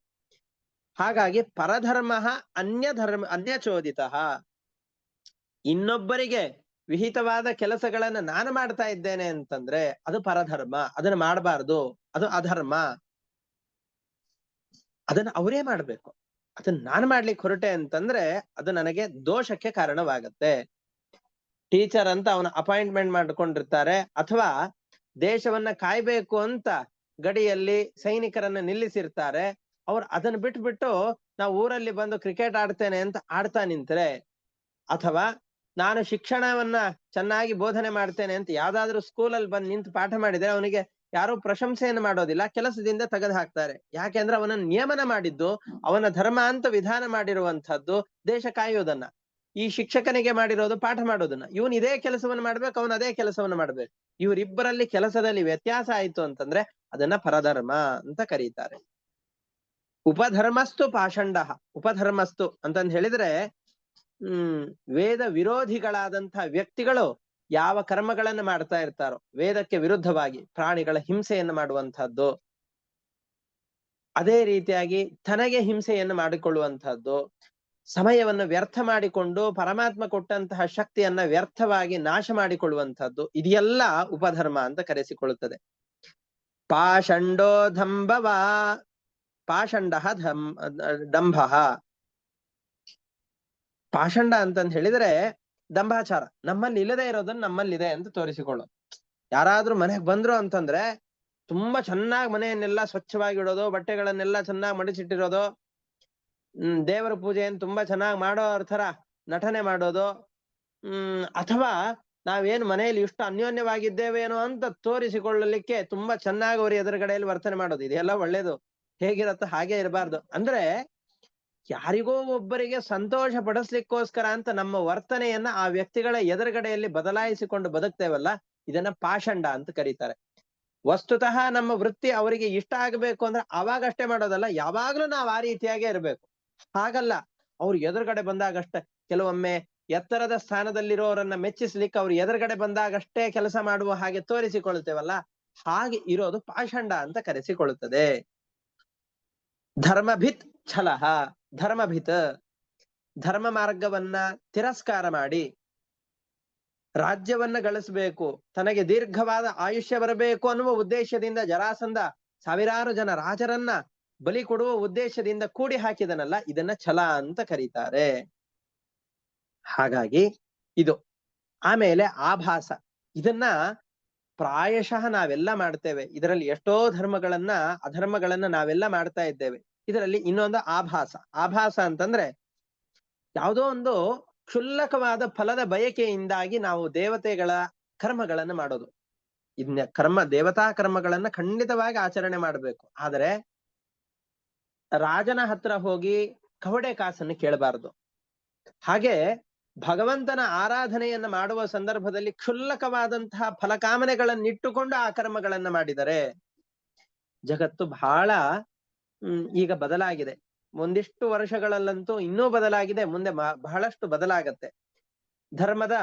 ಹಾಗಾಗಿ ಪರಧರ್ಮ ಅನ್ಯ ಧರ್ಮ ಅನ್ಯ ಚೋದಿತ ಇನ್ನೊಬ್ಬರಿಗೆ ವಿಹಿತವಾದ ಕೆಲಸಗಳನ್ನ ನಾನು ಮಾಡ್ತಾ ಇದ್ದೇನೆ ಅಂತಂದ್ರೆ ಅದು ಪರಧರ್ಮ, ಅದನ್ನ ಮಾಡಬಾರ್ದು, ಅದು ಅಧರ್ಮ. ಅದನ್ನ ಅವರೇ ಮಾಡ್ಬೇಕು. ಅದನ್ನ ನಾನು ಮಾಡ್ಲಿಕ್ಕೆ ಹೊರಟೆ ಅಂತಂದ್ರೆ ಅದು ನನಗೆ ದೋಷಕ್ಕೆ ಕಾರಣವಾಗತ್ತೆ. ಟೀಚರ್ ಅಂತ ಅವನ ಅಪಾಯಿಂಟ್ಮೆಂಟ್ ಮಾಡ್ಕೊಂಡಿರ್ತಾರೆ. ಅಥವಾ ದೇಶವನ್ನ ಕಾಯ್ಬೇಕು ಅಂತ ಗಡಿಯಲ್ಲಿ ಸೈನಿಕರನ್ನ ನಿಲ್ಲಿಸಿರ್ತಾರೆ. ಅವ್ರು ಅದನ್ನ ಬಿಟ್ಬಿಟ್ಟು ನಾವು ಊರಲ್ಲಿ ಬಂದು ಕ್ರಿಕೆಟ್ ಆಡ್ತೇನೆ ಅಂತ ಆಡ್ತಾ ನಿಂತ್ರೆ, ಅಥವಾ ನಾನು ಶಿಕ್ಷಣವನ್ನ ಚೆನ್ನಾಗಿ ಬೋಧನೆ ಮಾಡ್ತೇನೆ ಅಂತ ಯಾವ್ದಾದ್ರು ಸ್ಕೂಲಲ್ಲಿ ಬಂದು ನಿಂತು ಪಾಠ ಮಾಡಿದ್ರೆ ಅವನಿಗೆ ಯಾರು ಪ್ರಶಂಸೆಯನ್ನು ಮಾಡೋದಿಲ್ಲ, ಕೆಲಸದಿಂದ ತೆಗೆದು ಹಾಕ್ತಾರೆ. ಯಾಕೆಂದ್ರೆ ಅವನ ನಿಯಮನ ಮಾಡಿದ್ದು, ಅವನ ಧರ್ಮ ಅಂತ ವಿಧಾನ ಮಾಡಿರುವಂತಹದ್ದು ದೇಶ ಕಾಯುವುದನ್ನ ಈ ಶಿಕ್ಷಕನಿಗೆ ಮಾಡಿರೋದು ಪಾಠ ಮಾಡೋದನ್ನ. ಇವನ್ ಇದೇ ಕೆಲಸವನ್ನು ಮಾಡ್ಬೇಕು, ಅವನ್ ಅದೇ ಕೆಲಸವನ್ನು ಮಾಡ್ಬೇಕು. ಇವರಿಬ್ಬರಲ್ಲಿ ಕೆಲಸದಲ್ಲಿ ವ್ಯತ್ಯಾಸ ಆಯ್ತು ಅಂತಂದ್ರೆ ಅದನ್ನ ಪರಧರ್ಮ ಅಂತ ಕರೀತಾರೆ. ಉಪಧರ್ಮಸ್ತು ಪಾಷಂಡ. ಉಪಧರ್ಮಸ್ತು ಅಂತಂದ್ ಹೇಳಿದ್ರೆ, ಹ್ಮ್, ವೇದ ವಿರೋಧಿಗಳಾದಂತಹ ವ್ಯಕ್ತಿಗಳು ಯಾವ ಕರ್ಮಗಳನ್ನು ಮಾಡ್ತಾ ಇರ್ತಾರೋ, ವೇದಕ್ಕೆ ವಿರುದ್ಧವಾಗಿ ಪ್ರಾಣಿಗಳ ಹಿಂಸೆಯನ್ನು ಮಾಡುವಂತಹದ್ದು ಅದೇ ರೀತಿಯಾಗಿ ತನಗೆ ಹಿಂಸೆಯನ್ನು ಮಾಡಿಕೊಳ್ಳುವಂತಹದ್ದು ಸಮಯವನ್ನು ವ್ಯರ್ಥ ಮಾಡಿಕೊಂಡು ಪರಮಾತ್ಮ ಕೊಟ್ಟಂತಹ ಶಕ್ತಿಯನ್ನ ವ್ಯರ್ಥವಾಗಿ ನಾಶ ಮಾಡಿಕೊಳ್ಳುವಂತಹದ್ದು ಇದೆಲ್ಲ ಉಪಧರ್ಮ ಅಂತ ಕರೆಸಿಕೊಳ್ಳುತ್ತದೆ. ಪಾಷಂಡೋ ದಂಭವ ಪಾಷಂಡ ದಂಭ ಪಾಷಂಡ ಅಂತಂದ್ ಹೇಳಿದ್ರೆ ದಂಭಾಚಾರ ನಮ್ಮಲ್ಲಿ ಇಲ್ಲದೆ ಇರೋದನ್ನ ನಮ್ಮಲ್ಲಿದೆ ಅಂತ ತೋರಿಸಿಕೊಳ್ಳೋದು. ಯಾರಾದ್ರೂ ಮನೆಗ್ ಬಂದ್ರು ಅಂತಂದ್ರೆ ತುಂಬಾ ಚೆನ್ನಾಗಿ ಮನೆಯನ್ನೆಲ್ಲ ಸ್ವಚ್ಛವಾಗಿ ಇಡೋದು ಬಟ್ಟೆಗಳನ್ನೆಲ್ಲ ಚೆನ್ನಾಗಿ ಮಡಿಚಿಟ್ಟಿರೋದು ಹ್ಮ್, ದೇವರ ಪೂಜೆಯನ್ನು ತುಂಬಾ ಚೆನ್ನಾಗಿ ಮಾಡೋ ತರ ನಟನೆ ಮಾಡೋದು. ಹ್ಮ್, ಅಥವಾ ನಾವೇನ್ ಮನೆಯಲ್ಲಿ ಇಷ್ಟು ಅನ್ಯೋನ್ಯವಾಗಿದ್ದೇವೇನೋ ಅಂತ ತೋರಿಸಿಕೊಳ್ಳಲಿಕ್ಕೆ ತುಂಬಾ ಚೆನ್ನಾಗಿ ಅವ್ರ ಎದುರುಗಡೆಯಲ್ಲಿ ವರ್ತನೆ ಮಾಡೋದು. ಇದೆಲ್ಲ ಒಳ್ಳೇದು. ಹೇಗಿರತ್ತೋ ಹಾಗೆ ಇರಬಾರ್ದು. ಅಂದ್ರೆ ಯಾರಿಗೋ ಒಬ್ಬರಿಗೆ ಸಂತೋಷ ಪಡಿಸ್ಲಿಕ್ಕೋಸ್ಕರ ಅಂತ ನಮ್ಮ ವರ್ತನೆಯನ್ನ ಆ ವ್ಯಕ್ತಿಗಳ ಎದುರುಗಡೆಯಲ್ಲಿ ಬದಲಾಯಿಸಿಕೊಂಡು ಬದುಕ್ತೇವಲ್ಲ, ಇದನ್ನ ಪಾಷಂಡ ಅಂತ ಕರೀತಾರೆ. ವಸ್ತುತಃ ನಮ್ಮ ವೃತ್ತಿ ಅವರಿಗೆ ಇಷ್ಟ ಆಗ್ಬೇಕು ಅಂದ್ರೆ ಅವಾಗಷ್ಟೇ ಮಾಡೋದಲ್ಲ, ಯಾವಾಗ್ಲೂ ನಾವು ಆ ರೀತಿಯಾಗೇ ಇರ್ಬೇಕು. ಹಾಗಲ್ಲ. ಅವ್ರು ಎದುರುಗಡೆ ಬಂದಾಗಷ್ಟೇ ಕೆಲವೊಮ್ಮೆ ಎತ್ತರದ ಸ್ಥಾನದಲ್ಲಿರೋರನ್ನ ಮೆಚ್ಚಿಸ್ಲಿಕ್ಕೆ ಅವ್ರು ಎದುರುಗಡೆ ಬಂದಾಗಷ್ಟೇ ಕೆಲಸ ಮಾಡುವ ಹಾಗೆ ತೋರಿಸಿಕೊಳ್ಳುತ್ತೇವಲ್ಲ? ಹಾಗೆ ಇರೋದು ಪಾಷಂಡ ಅಂತ ಕರೆಸಿಕೊಳ್ಳುತ್ತದೆ. ಧರ್ಮಭಿತ್ ಛಲಹ ಧರ್ಮಭಿತ್. ಧರ್ಮ ಮಾರ್ಗವನ್ನ ತಿರಸ್ಕಾರ ಮಾಡಿ. ರಾಜ್ಯವನ್ನ ಗಳಿಸಬೇಕು, ತನಗೆ ದೀರ್ಘವಾದ ಆಯುಷ್ಯ ಬರಬೇಕು ಅನ್ನುವ ಉದ್ದೇಶದಿಂದ ಜರಾಸಂಧ ಸಾವಿರಾರು ಜನ ರಾಜರನ್ನ ಬಲಿ ಕೊಡುವ ಉದ್ದೇಶದಿಂದ ಕೂಡಿ ಹಾಕಿದನಲ್ಲ, ಇದನ್ನ ಛಲ ಅಂತ ಕರೀತಾರೆ. ಹಾಗಾಗಿ ಇದು. ಆಮೇಲೆ ಆಭಾಸ. ಇದನ್ನ ಪ್ರಾಯಶಃ ನಾವೆಲ್ಲ ಮಾಡ್ತೇವೆ. ಇದರಲ್ಲಿ ಎಷ್ಟೋ ಧರ್ಮಗಳನ್ನ, ಅಧರ್ಮಗಳನ್ನ ನಾವೆಲ್ಲ ಮಾಡ್ತಾ ಇದ್ದೇವೆ. ಇದರಲ್ಲಿ ಇನ್ನೊಂದು ಆಭಾಸ. ಆಭಾಸ ಅಂತಂದ್ರೆ ಯಾವುದೋ ಒಂದು ಕ್ಷುಲ್ಲಕವಾದ ಫಲದ ಬಯಕೆಯಿಂದಾಗಿ ನಾವು ದೇವತೆಗಳ ಕರ್ಮಗಳನ್ನು ಮಾಡೋದು. ಇದನ್ನ ಕರ್ಮ, ದೇವತಾ ಕರ್ಮಗಳನ್ನ ಖಂಡಿತವಾಗಿ ಆಚರಣೆ ಮಾಡಬೇಕು. ಆದರೆ ರಾಜನ ಹತ್ರ ಹೋಗಿ ಕವಡೆ ಕಾಸನ್ನು ಕೇಳಬಾರದು. ಹಾಗೆ ಭಗವಂತನ ಆರಾಧನೆಯನ್ನ ಮಾಡುವ ಸಂದರ್ಭದಲ್ಲಿ ಕ್ಷುಲ್ಲಕವಾದಂತಹ ಫಲಕಾಮನೆಗಳನ್ನಿಟ್ಟುಕೊಂಡು ಆ ಕರ್ಮಗಳನ್ನ ಮಾಡಿದರೆ ಜಗತ್ತು ಬಹಳ ಈಗ ಬದಲಾಗಿದೆ. ಒಂದಿಷ್ಟು ವರ್ಷಗಳಲ್ಲಂತೂ ಇನ್ನೂ ಬದಲಾಗಿದೆ, ಮುಂದೆ ಬಹಳಷ್ಟು ಬದಲಾಗತ್ತೆ. ಧರ್ಮದ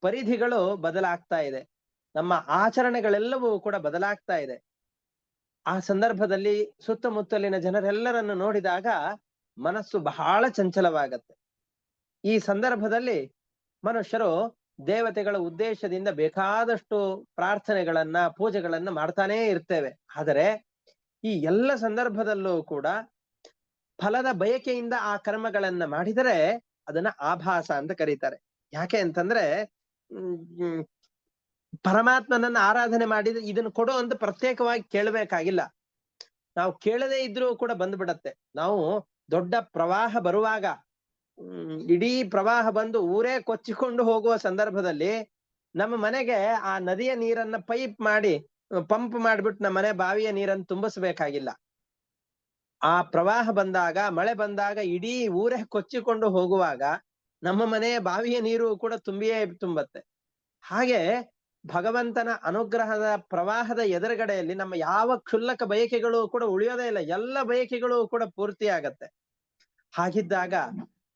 ಪರಿಧಿಗಳು ಬದಲಾಗ್ತಾ ಇದೆ. ನಮ್ಮ ಆಚರಣೆಗಳೆಲ್ಲವೂ ಕೂಡ ಬದಲಾಗ್ತಾ ಇದೆ. ಆ ಸಂದರ್ಭದಲ್ಲಿ ಸುತ್ತಮುತ್ತಲಿನ ಜನರೆಲ್ಲರನ್ನು ನೋಡಿದಾಗ ಮನಸ್ಸು ಬಹಳ ಚಂಚಲವಾಗತ್ತೆ. ಈ ಸಂದರ್ಭದಲ್ಲಿ ಮನುಷ್ಯರು ದೇವತೆಗಳ ಉದ್ದೇಶದಿಂದ ಬೇಕಾದಷ್ಟು ಪ್ರಾರ್ಥನೆಗಳನ್ನ, ಪೂಜೆಗಳನ್ನ ಮಾಡ್ತಾನೇ ಇರ್ತೇವೆ. ಆದರೆ ಈ ಎಲ್ಲ ಸಂದರ್ಭದಲ್ಲೂ ಕೂಡ ಫಲದ ಬಯಕೆಯಿಂದ ಆ ಕರ್ಮಗಳನ್ನ ಮಾಡಿದರೆ ಅದನ್ನ ಆಭಾಸ ಅಂತ ಕರೀತಾರೆ. ಯಾಕೆ ಅಂತಂದ್ರೆ ಪರಮಾತ್ಮನನ್ನ ಆರಾಧನೆ ಮಾಡಿದ ಇದನ್ನು ಕೊಡು ಅಂತ ಪ್ರತ್ಯೇಕವಾಗಿ ಕೇಳಬೇಕಾಗಿಲ್ಲ. ನಾವು ಕೇಳದೇ ಇದ್ರೂ ಕೂಡ ಬಂದ್ಬಿಡತ್ತೆ. ನಾವು ದೊಡ್ಡ ಪ್ರವಾಹ ಬರುವಾಗ ಇಡೀ ಪ್ರವಾಹ ಬಂದು ಊರೇ ಕೊಚ್ಚಿಕೊಂಡು ಹೋಗುವ ಸಂದರ್ಭದಲ್ಲಿ ನಮ್ಮ ಮನೆಗೆ ಆ ನದಿಯ ನೀರನ್ನ ಪೈಪ್ ಮಾಡಿ, ಪಂಪ್ ಮಾಡಿಬಿಟ್ಟು ನಮ್ಮ ಮನೆ ಬಾವಿಯ ನೀರನ್ನು ತುಂಬಿಸ್ಬೇಕಾಗಿಲ್ಲ. ಆ ಪ್ರವಾಹ ಬಂದಾಗ, ಮಳೆ ಬಂದಾಗ ಇಡೀ ಊರೇ ಕೊಚ್ಚಿಕೊಂಡು ಹೋಗುವಾಗ ನಮ್ಮ ಮನೆಯ ಬಾವಿಯ ನೀರು ಕೂಡ ತುಂಬಿಯೇ ತುಂಬತ್ತೆ. ಹಾಗೆ ಭಗವಂತನ ಅನುಗ್ರಹದ ಪ್ರವಾಹದ ಎದುರುಗಡೆಯಲ್ಲಿ ನಮ್ಮ ಯಾವ ಕ್ಷುಲ್ಲಕ ಬಯಕೆಗಳು ಕೂಡ ಉಳಿಯೋದೇ ಇಲ್ಲ. ಎಲ್ಲ ಬಯಕೆಗಳು ಕೂಡ ಪೂರ್ತಿ ಆಗತ್ತೆ. ಹಾಗಿದ್ದಾಗ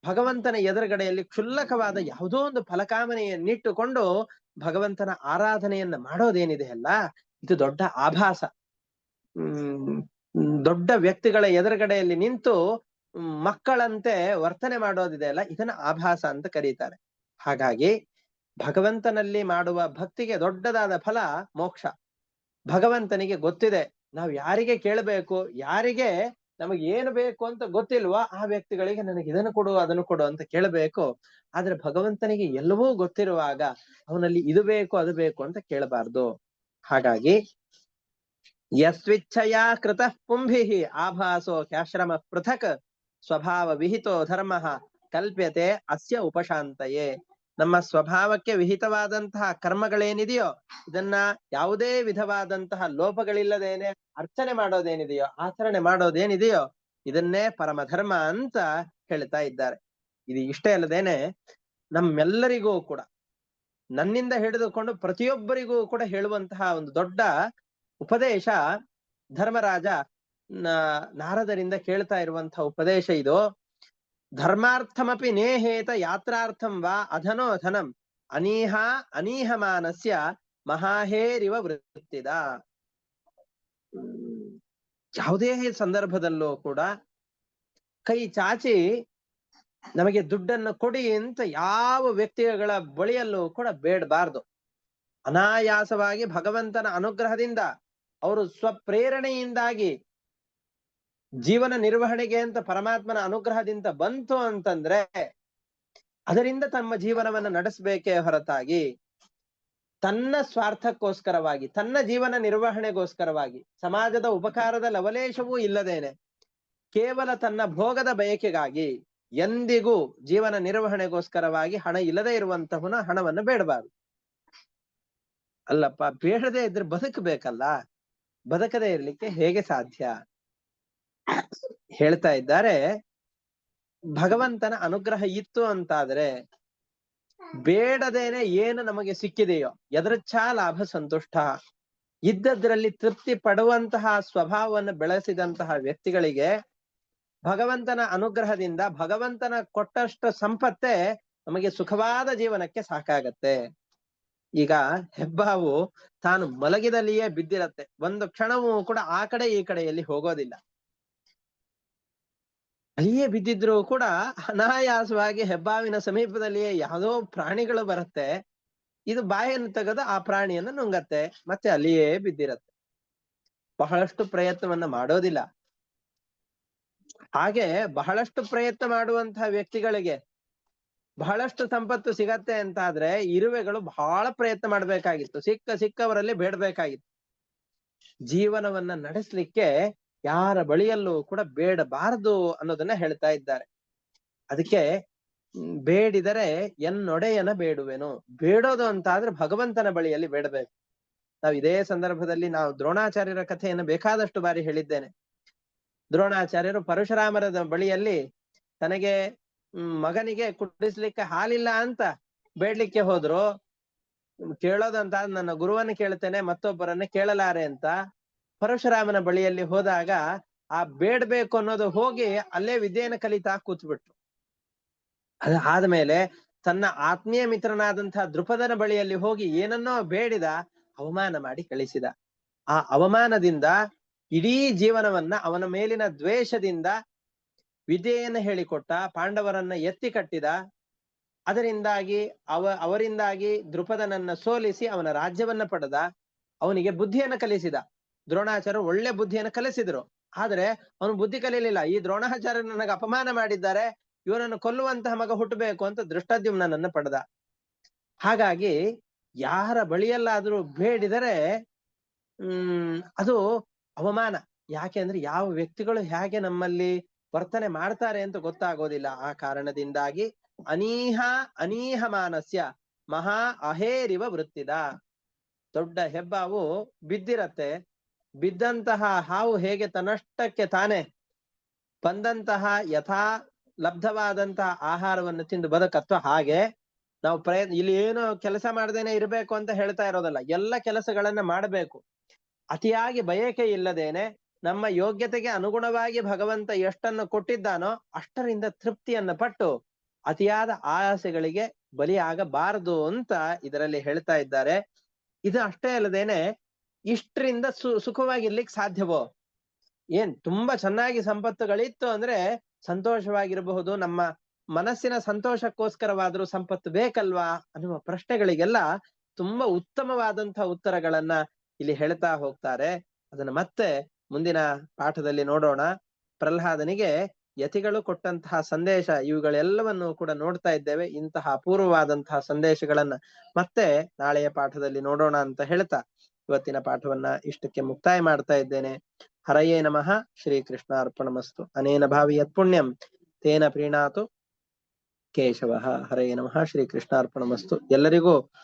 ಭಗವಂತನ ಎದುರುಗಡೆಯಲ್ಲಿ ಕ್ಷುಲ್ಲಕವಾದ ಯಾವುದೋ ಒಂದು ಫಲಕಾಮನೆಯನ್ನಿಟ್ಟುಕೊಂಡು ಭಗವಂತನ ಆರಾಧನೆಯನ್ನ ಮಾಡೋದೇನಿದೆ ಅಲ್ಲ? ಇದು ದೊಡ್ಡ ಆಭಾಸ. ಹ್ಮ್, ದೊಡ್ಡ ವ್ಯಕ್ತಿಗಳ ಎದುರುಗಡೆಯಲ್ಲಿ ನಿಂತು ಮಕ್ಕಳಂತೆ ವರ್ತನೆ ಮಾಡೋದಿದೆ ಅಲ್ಲ? ಇದನ್ನ ಆಭಾಸ ಅಂತ ಕರೀತಾರೆ. ಹಾಗಾಗಿ ಭಗವಂತನಲ್ಲಿ ಮಾಡುವ ಭಕ್ತಿಗೆ ದೊಡ್ಡದಾದ ಫಲ ಮೋಕ್ಷ. ಭಗವಂತನಿಗೆ ಗೊತ್ತಿದೆ, ನಾವು ಯಾರಿಗೆ ಕೇಳಬೇಕು, ಯಾರಿಗೆ ನಮಗೆ ಏನು ಬೇಕು ಅಂತ ಗೊತ್ತಿಲ್ವಾ ಆ ವ್ಯಕ್ತಿಗಳಿಗೆ ನನಗೆ ಇದನ್ನು ಕೊಡು, ಅದನ್ನು ಕೊಡು ಅಂತ ಕೇಳಬೇಕು. ಆದ್ರೆ ಭಗವಂತನಿಗೆ ಎಲ್ಲವೂ ಗೊತ್ತಿರುವಾಗ ಅವನಲ್ಲಿ ಇದು ಬೇಕು, ಅದು ಬೇಕು ಅಂತ ಕೇಳಬಾರ್ದು. ಹಾಗಾಗಿ, ಯಸ್ವಿಚ್ಛಯಾ ಕೃತ ಪುಂಭಿ ಆಭಾಸೋ ಕ್ಯಾಶ್ರಮ ಪೃಥಕ್ ಸ್ವಭಾವ ವಿಹಿತೋ ಧರ್ಮ ಕಲ್ಪ್ಯತೆ ಅಸ್ಯ ಉಪಶಾಂತಯೇ. ನಮ್ಮ ಸ್ವಭಾವಕ್ಕೆ ವಿಹಿತವಾದಂತಹ ಕರ್ಮಗಳೇನಿದೆಯೋ, ಇದನ್ನ ಯಾವುದೇ ವಿಧವಾದಂತಹ ಲೋಪಗಳಿಲ್ಲದೇನೆ ಅರ್ಚನೆ ಮಾಡೋದೇನಿದೆಯೋ, ಆಚರಣೆ ಮಾಡೋದೇನಿದೆಯೋ, ಇದನ್ನೇ ಪರಮಧರ್ಮ ಅಂತ ಹೇಳ್ತಾ ಇದ್ದಾರೆ. ಇದು ಇಷ್ಟೇ ಅಲ್ಲದೇನೆ ನಮ್ಮೆಲ್ಲರಿಗೂ ಕೂಡ, ನನ್ನಿಂದ ಹಿಡಿದುಕೊಂಡು ಪ್ರತಿಯೊಬ್ಬರಿಗೂ ಕೂಡ ಹೇಳುವಂತಹ ಒಂದು ದೊಡ್ಡ ಉಪದೇಶ ಧರ್ಮರಾಜ ನಾರದರಿಂದ ಕೇಳ್ತಾ ಇರುವಂತಹ ಉಪದೇಶ ಇದು. ಧರ್ಮಾರ್ಥಮಪಿ ನೇಹೇತ ಯಾತ್ರಾರ್ಥಂ ವಾ ಅಧನೋ ಅಧನಂ ಅನೀಹ ಅನೀಹಮಾನಸ್ಯ ಮಹಾಹೇರಿವ ವೃತ್ತಿದ ಯಾವುದೇ ಸಂದರ್ಭದಲ್ಲೂ ಕೂಡ ಕೈ ಚಾಚಿ ನಮಗೆ ದುಡ್ಡನ್ನು ಕೊಡಿ ಅಂತ ಯಾವ ವ್ಯಕ್ತಿಗಳ ಬಳಿಯಲ್ಲೂ ಕೂಡ ಬೇಡಬಾರ್ದು. ಅನಾಯಾಸವಾಗಿ ಭಗವಂತನ ಅನುಗ್ರಹದಿಂದ, ಅವರು ಸ್ವಪ್ರೇರಣೆಯಿಂದಾಗಿ ಜೀವನ ನಿರ್ವಹಣೆಗೆ ಅಂತ ಪರಮಾತ್ಮನ ಅನುಗ್ರಹದಿಂದ ಬಂತು ಅಂತಂದ್ರೆ ಅದರಿಂದ ತಮ್ಮ ಜೀವನವನ್ನ ನಡೆಸಬೇಕೇ ಹೊರತಾಗಿ ತನ್ನ ಸ್ವಾರ್ಥಕ್ಕೋಸ್ಕರವಾಗಿ, ತನ್ನ ಜೀವನ ನಿರ್ವಹಣೆಗೋಸ್ಕರವಾಗಿ, ಸಮಾಜದ ಉಪಕಾರದ ಲವಲೇಶವೂ ಇಲ್ಲದೇನೆ ಕೇವಲ ತನ್ನ ಭೋಗದ ಬಯಕೆಗಾಗಿ ಎಂದಿಗೂ ಜೀವನ ನಿರ್ವಹಣೆಗೋಸ್ಕರವಾಗಿ ಹಣ ಇಲ್ಲದೆ ಇರುವಂತಹನ ಹಣವನ್ನು ಬೇಡಬಾರದು. ಅಲ್ಲಪ್ಪ, ಬೇಡದೇ ಇದ್ರೆ ಬದುಕಬೇಕಲ್ಲ? ಬದುಕದೇ ಇರ್ಲಿಕ್ಕೆ ಹೇಗೆ ಸಾಧ್ಯ? ಹೇಳ್ತಾ ಇದ್ದಾರೆ. ಭಗವಂತನ ಅನುಗ್ರಹ ಇತ್ತು ಅಂತಾದ್ರೆ ಬೇಡದೇನೆ ಏನು ನಮಗೆ ಸಿಕ್ಕಿದೆಯೋ ಎದರಚ್ಛಾ ಲಾಭ ಸಂತುಷ್ಟ, ಇದ್ದದ್ರಲ್ಲಿ ತೃಪ್ತಿ ಪಡುವಂತಹ ಸ್ವಭಾವವನ್ನು ಬೆಳೆಸಿದಂತಹ ವ್ಯಕ್ತಿಗಳಿಗೆ ಭಗವಂತನ ಅನುಗ್ರಹದಿಂದ, ಭಗವಂತನ ಕೊಟ್ಟಷ್ಟು ಸಂಪತ್ತೇ ನಮಗೆ ಸುಖವಾದ ಜೀವನಕ್ಕೆ ಸಾಕಾಗತ್ತೆ. ಈಗ ಹೆಬ್ಬಾವು ತಾನು ಮಲಗಿದಲ್ಲಿಯೇ ಬಿದ್ದಿರತ್ತೆ. ಒಂದು ಕ್ಷಣವೂ ಕೂಡ ಆ ಕಡೆ ಈ ಕಡೆಯಲ್ಲಿ ಹೋಗೋದಿಲ್ಲ. ಅಲ್ಲಿಯೇ ಬಿದ್ದಿದ್ರು ಕೂಡ ಅನಾಯಾಸವಾಗಿ ಹೆಬ್ಬಾವಿನ ಸಮೀಪದಲ್ಲಿಯೇ ಯಾವುದೋ ಪ್ರಾಣಿಗಳು ಬರುತ್ತೆ. ಇದು ಬಾಯನ್ನು ತೆಗೆದು ಆ ಪ್ರಾಣಿಯನ್ನು ನುಂಗತ್ತೆ, ಮತ್ತೆ ಅಲ್ಲಿಯೇ ಬಿದ್ದಿರತ್ತೆ. ಬಹಳಷ್ಟು ಪ್ರಯತ್ನವನ್ನ ಮಾಡೋದಿಲ್ಲ. ಹಾಗೆ ಬಹಳಷ್ಟು ಪ್ರಯತ್ನ ಮಾಡುವಂತಹ ವ್ಯಕ್ತಿಗಳಿಗೆ ಬಹಳಷ್ಟು ಸಂಪತ್ತು ಸಿಗತ್ತೆ ಅಂತ ಆದ್ರೆ ಇರುವೆಗಳು ಬಹಳ ಪ್ರಯತ್ನ ಮಾಡ್ಬೇಕಾಗಿತ್ತು. ಸಿಕ್ಕ ಸಿಕ್ಕವರಲ್ಲಿ ಬೇಡಬೇಕಾಗಿತ್ತು. ಜೀವನವನ್ನ ನಡೆಸ್ಲಿಕ್ಕೆ ಯಾರ ಬಳಿಯಲ್ಲೂ ಕೂಡ ಬೇಡಬಾರದು ಅನ್ನೋದನ್ನ ಹೇಳ್ತಾ ಇದ್ದಾರೆ. ಅದಕ್ಕೆ ಬೇಡಿದರೆ ಎನ್ನೊಡೆಯನ ಬೇಡುವೆನು. ಬೇಡೋದು ಅಂತ ಆದ್ರೆ ಭಗವಂತನ ಬಳಿಯಲ್ಲಿ ಬೇಡಬೇಕು. ನಾವು ಇದೇ ಸಂದರ್ಭದಲ್ಲಿ ನಾವು ದ್ರೋಣಾಚಾರ್ಯರ ಕಥೆಯನ್ನು ಬೇಕಾದಷ್ಟು ಬಾರಿ ಹೇಳಿದ್ದೇನೆ. ದ್ರೋಣಾಚಾರ್ಯರು ಪರಶುರಾಮರ ಬಳಿಯಲ್ಲಿ ತನಗೆ ಮಗನಿಗೆ ಕುಡಿಸ್ಲಿಕ್ಕೆ ಹಾಲಿಲ್ಲ ಅಂತ ಬೇಡ್ಲಿಕ್ಕೆ ಹೋದ್ರು. ಕೇಳೋದಂತ ನನ್ನ ಗುರುವನ್ನು ಕೇಳ್ತೇನೆ, ಮತ್ತೊಬ್ಬರನ್ನ ಕೇಳಲಾರೆ ಅಂತ. ಪರಶುರಾಮನ ಬಳಿಯಲ್ಲಿ ಹೋದಾಗ ಆ ಬೇಡ್ಬೇಕು ಅನ್ನೋದು ಹೋಗಿ ಅಲ್ಲೇ ವಿದ್ಯೆಯನ್ನ ಕಲಿತಾ ಕೂತ್ಬಿಟ್ರು. ಅದ ಆದ್ಮೇಲೆ ತನ್ನ ಆತ್ಮೀಯ ಮಿತ್ರನಾದಂತಹ ದೃಪದನ ಬಳಿಯಲ್ಲಿ ಹೋಗಿ ಏನನ್ನೋ ಬೇಡಿದ ಅವಮಾನ ಮಾಡಿ ಕಳಿಸಿದ. ಆ ಅವಮಾನದಿಂದ ಇಡೀ ಜೀವನವನ್ನ ಅವನ ಮೇಲಿನ ದ್ವೇಷದಿಂದ ವಿದ್ಯೆಯನ್ನು ಹೇಳಿಕೊಟ್ಟ, ಪಾಂಡವರನ್ನ ಎತ್ತಿ ಕಟ್ಟಿದ. ಅದರಿಂದಾಗಿ ಅವ, ಅವರಿಂದಾಗಿ ದೃಪದನನ್ನ ಸೋಲಿಸಿ ಅವನ ರಾಜ್ಯವನ್ನ ಪಡೆದ. ಅವನಿಗೆ ಬುದ್ಧಿಯನ್ನ ಕಲಿಸಿದ. ದ್ರೋಣಾಚಾರ್ಯ ಒಳ್ಳೆ ಬುದ್ಧಿಯನ್ನು ಕಲಿಸಿದ್ರು. ಆದ್ರೆ ಅವನು ಬುದ್ಧಿ ಕಲಿಯಲಿಲ್ಲ ಈ ದ್ರೋಣಾಚಾರ್ಯ ನನಗೆ ಅಪಮಾನ ಮಾಡಿದ್ದಾರೆ. ಇವನನ್ನು ಕೊಲ್ಲುವಂತಹ ಮಗ ಹುಟ್ಟಬೇಕು ಅಂತ ದೃಷ್ಟದ್ಯುಮ್ನನ್ನ ಪಡೆದ. ಹಾಗಾಗಿ ಯಾರ ಬಳಿಯಲ್ಲಾದ್ರೂ ಬೇಡಿದರೆ, ಹ್ಮ್, ಅದು ಅವಮಾನ. ಯಾಕೆ ಅಂದ್ರೆ ಯಾವ ವ್ಯಕ್ತಿಗಳು ಹೇಗೆ ನಮ್ಮಲ್ಲಿ ವರ್ತನೆ ಮಾಡ್ತಾರೆ ಅಂತ ಗೊತ್ತಾಗೋದಿಲ್ಲ. ಆ ಕಾರಣದಿಂದಾಗಿ ಅನೀಹ ಅನೀಹ ಮಾನಸ್ಯ ಮಹಾ ಅಹೇರಿವ ವೃತ್ತಿದ. ದೊಡ್ಡ ಹೆಬ್ಬಾವು ಬಿದ್ದಿರತ್ತೆ. ಬಿದ್ದಂತಹ ಹಾವು ಹೇಗೆ ತನ್ನಷ್ಟಕ್ಕೆ ತಾನೇ ಬಂದಂತಹ ಯಥಾ ಲಬ್ಧವಾದಂತಹ ಆಹಾರವನ್ನು ತಿಂದು ಬದುಕತ್ವ ಹಾಗೆ ನಾವು ಪ್ರಯತ್ನ ಇಲ್ಲಿ ಏನು ಕೆಲಸ ಮಾಡದೇನೆ ಇರಬೇಕು ಅಂತ ಹೇಳ್ತಾ ಇರೋದಲ್ಲ, ಎಲ್ಲ ಕೆಲಸಗಳನ್ನ ಮಾಡಬೇಕು. ಅತಿಯಾಗಿ ಬಯಕೆ ಇಲ್ಲದೇನೆ ನಮ್ಮ ಯೋಗ್ಯತೆಗೆ ಅನುಗುಣವಾಗಿ ಭಗವಂತ ಎಷ್ಟನ್ನು ಕೊಟ್ಟಿದ್ದಾನೋ ಅಷ್ಟರಿಂದ ತೃಪ್ತಿಯನ್ನ ಪಟ್ಟು ಅತಿಯಾದ ಆಸೆಗಳಿಗೆ ಬಲಿಯಾಗಬಾರದು ಅಂತ ಇದರಲ್ಲಿ ಹೇಳ್ತಾ ಇದ್ದಾರೆ. ಇದು ಅಷ್ಟೇ ಅಲ್ಲದೇನೆ ಇಷ್ಟರಿಂದ ಸು, ಸುಖವಾಗಿರ್ಲಿಕ್ಕೆ ಸಾಧ್ಯವೋ? ಏನ್ ತುಂಬಾ ಚೆನ್ನಾಗಿ ಸಂಪತ್ತುಗಳಿತ್ತು ಅಂದ್ರೆ ಸಂತೋಷವಾಗಿರಬಹುದು. ನಮ್ಮ ಮನಸ್ಸಿನ ಸಂತೋಷಕ್ಕೋಸ್ಕರವಾದ್ರೂ ಸಂಪತ್ತು ಬೇಕಲ್ವಾ ಅನ್ನುವ ಪ್ರಶ್ನೆಗಳಿಗೆಲ್ಲ ತುಂಬಾ ಉತ್ತಮವಾದಂತಹ ಉತ್ತರಗಳನ್ನ ಇಲ್ಲಿ ಹೇಳ್ತಾ ಹೋಗ್ತಾರೆ. ಅದನ್ನ ಮತ್ತೆ ಮುಂದಿನ ಪಾಠದಲ್ಲಿ ನೋಡೋಣ. ಪ್ರಹ್ಲಾದನಿಗೆ ಯತಿಗಳು ಕೊಟ್ಟಂತಹ ಸಂದೇಶ, ಇವುಗಳೆಲ್ಲವನ್ನು ಕೂಡ ನೋಡ್ತಾ ಇದ್ದೇವೆ. ಇಂತಹ ಅಪೂರ್ವವಾದಂತಹ ಸಂದೇಶಗಳನ್ನ ಮತ್ತೆ ನಾಳೆಯ ಪಾಠದಲ್ಲಿ ನೋಡೋಣ ಅಂತ ಹೇಳ್ತಾ. ಇವತ್ತಿನ ಪಾಠವನ್ನ ಇಷ್ಟಕ್ಕೆ ಮುಕ್ತಾಯ ಮಾಡ್ತಾ ಇದ್ದೇನೆ. ಹರಯೇ ನಮಃ. ಶ್ರೀ ಕೃಷ್ಣ ಅರ್ಪಣಮಸ್ತು. ಅನೇನ ಭಾವಿ ಯತ್ಪುಣ್ಯಂ ತೇನ ಪ್ರೀಣಾತು ಕೇಶವ. ಹರಯೇ ನಮಃ. ಶ್ರೀ ಕೃಷ್ಣ ಅರ್ಪಣಮಸ್ತು. ಎಲ್ಲರಿಗೂ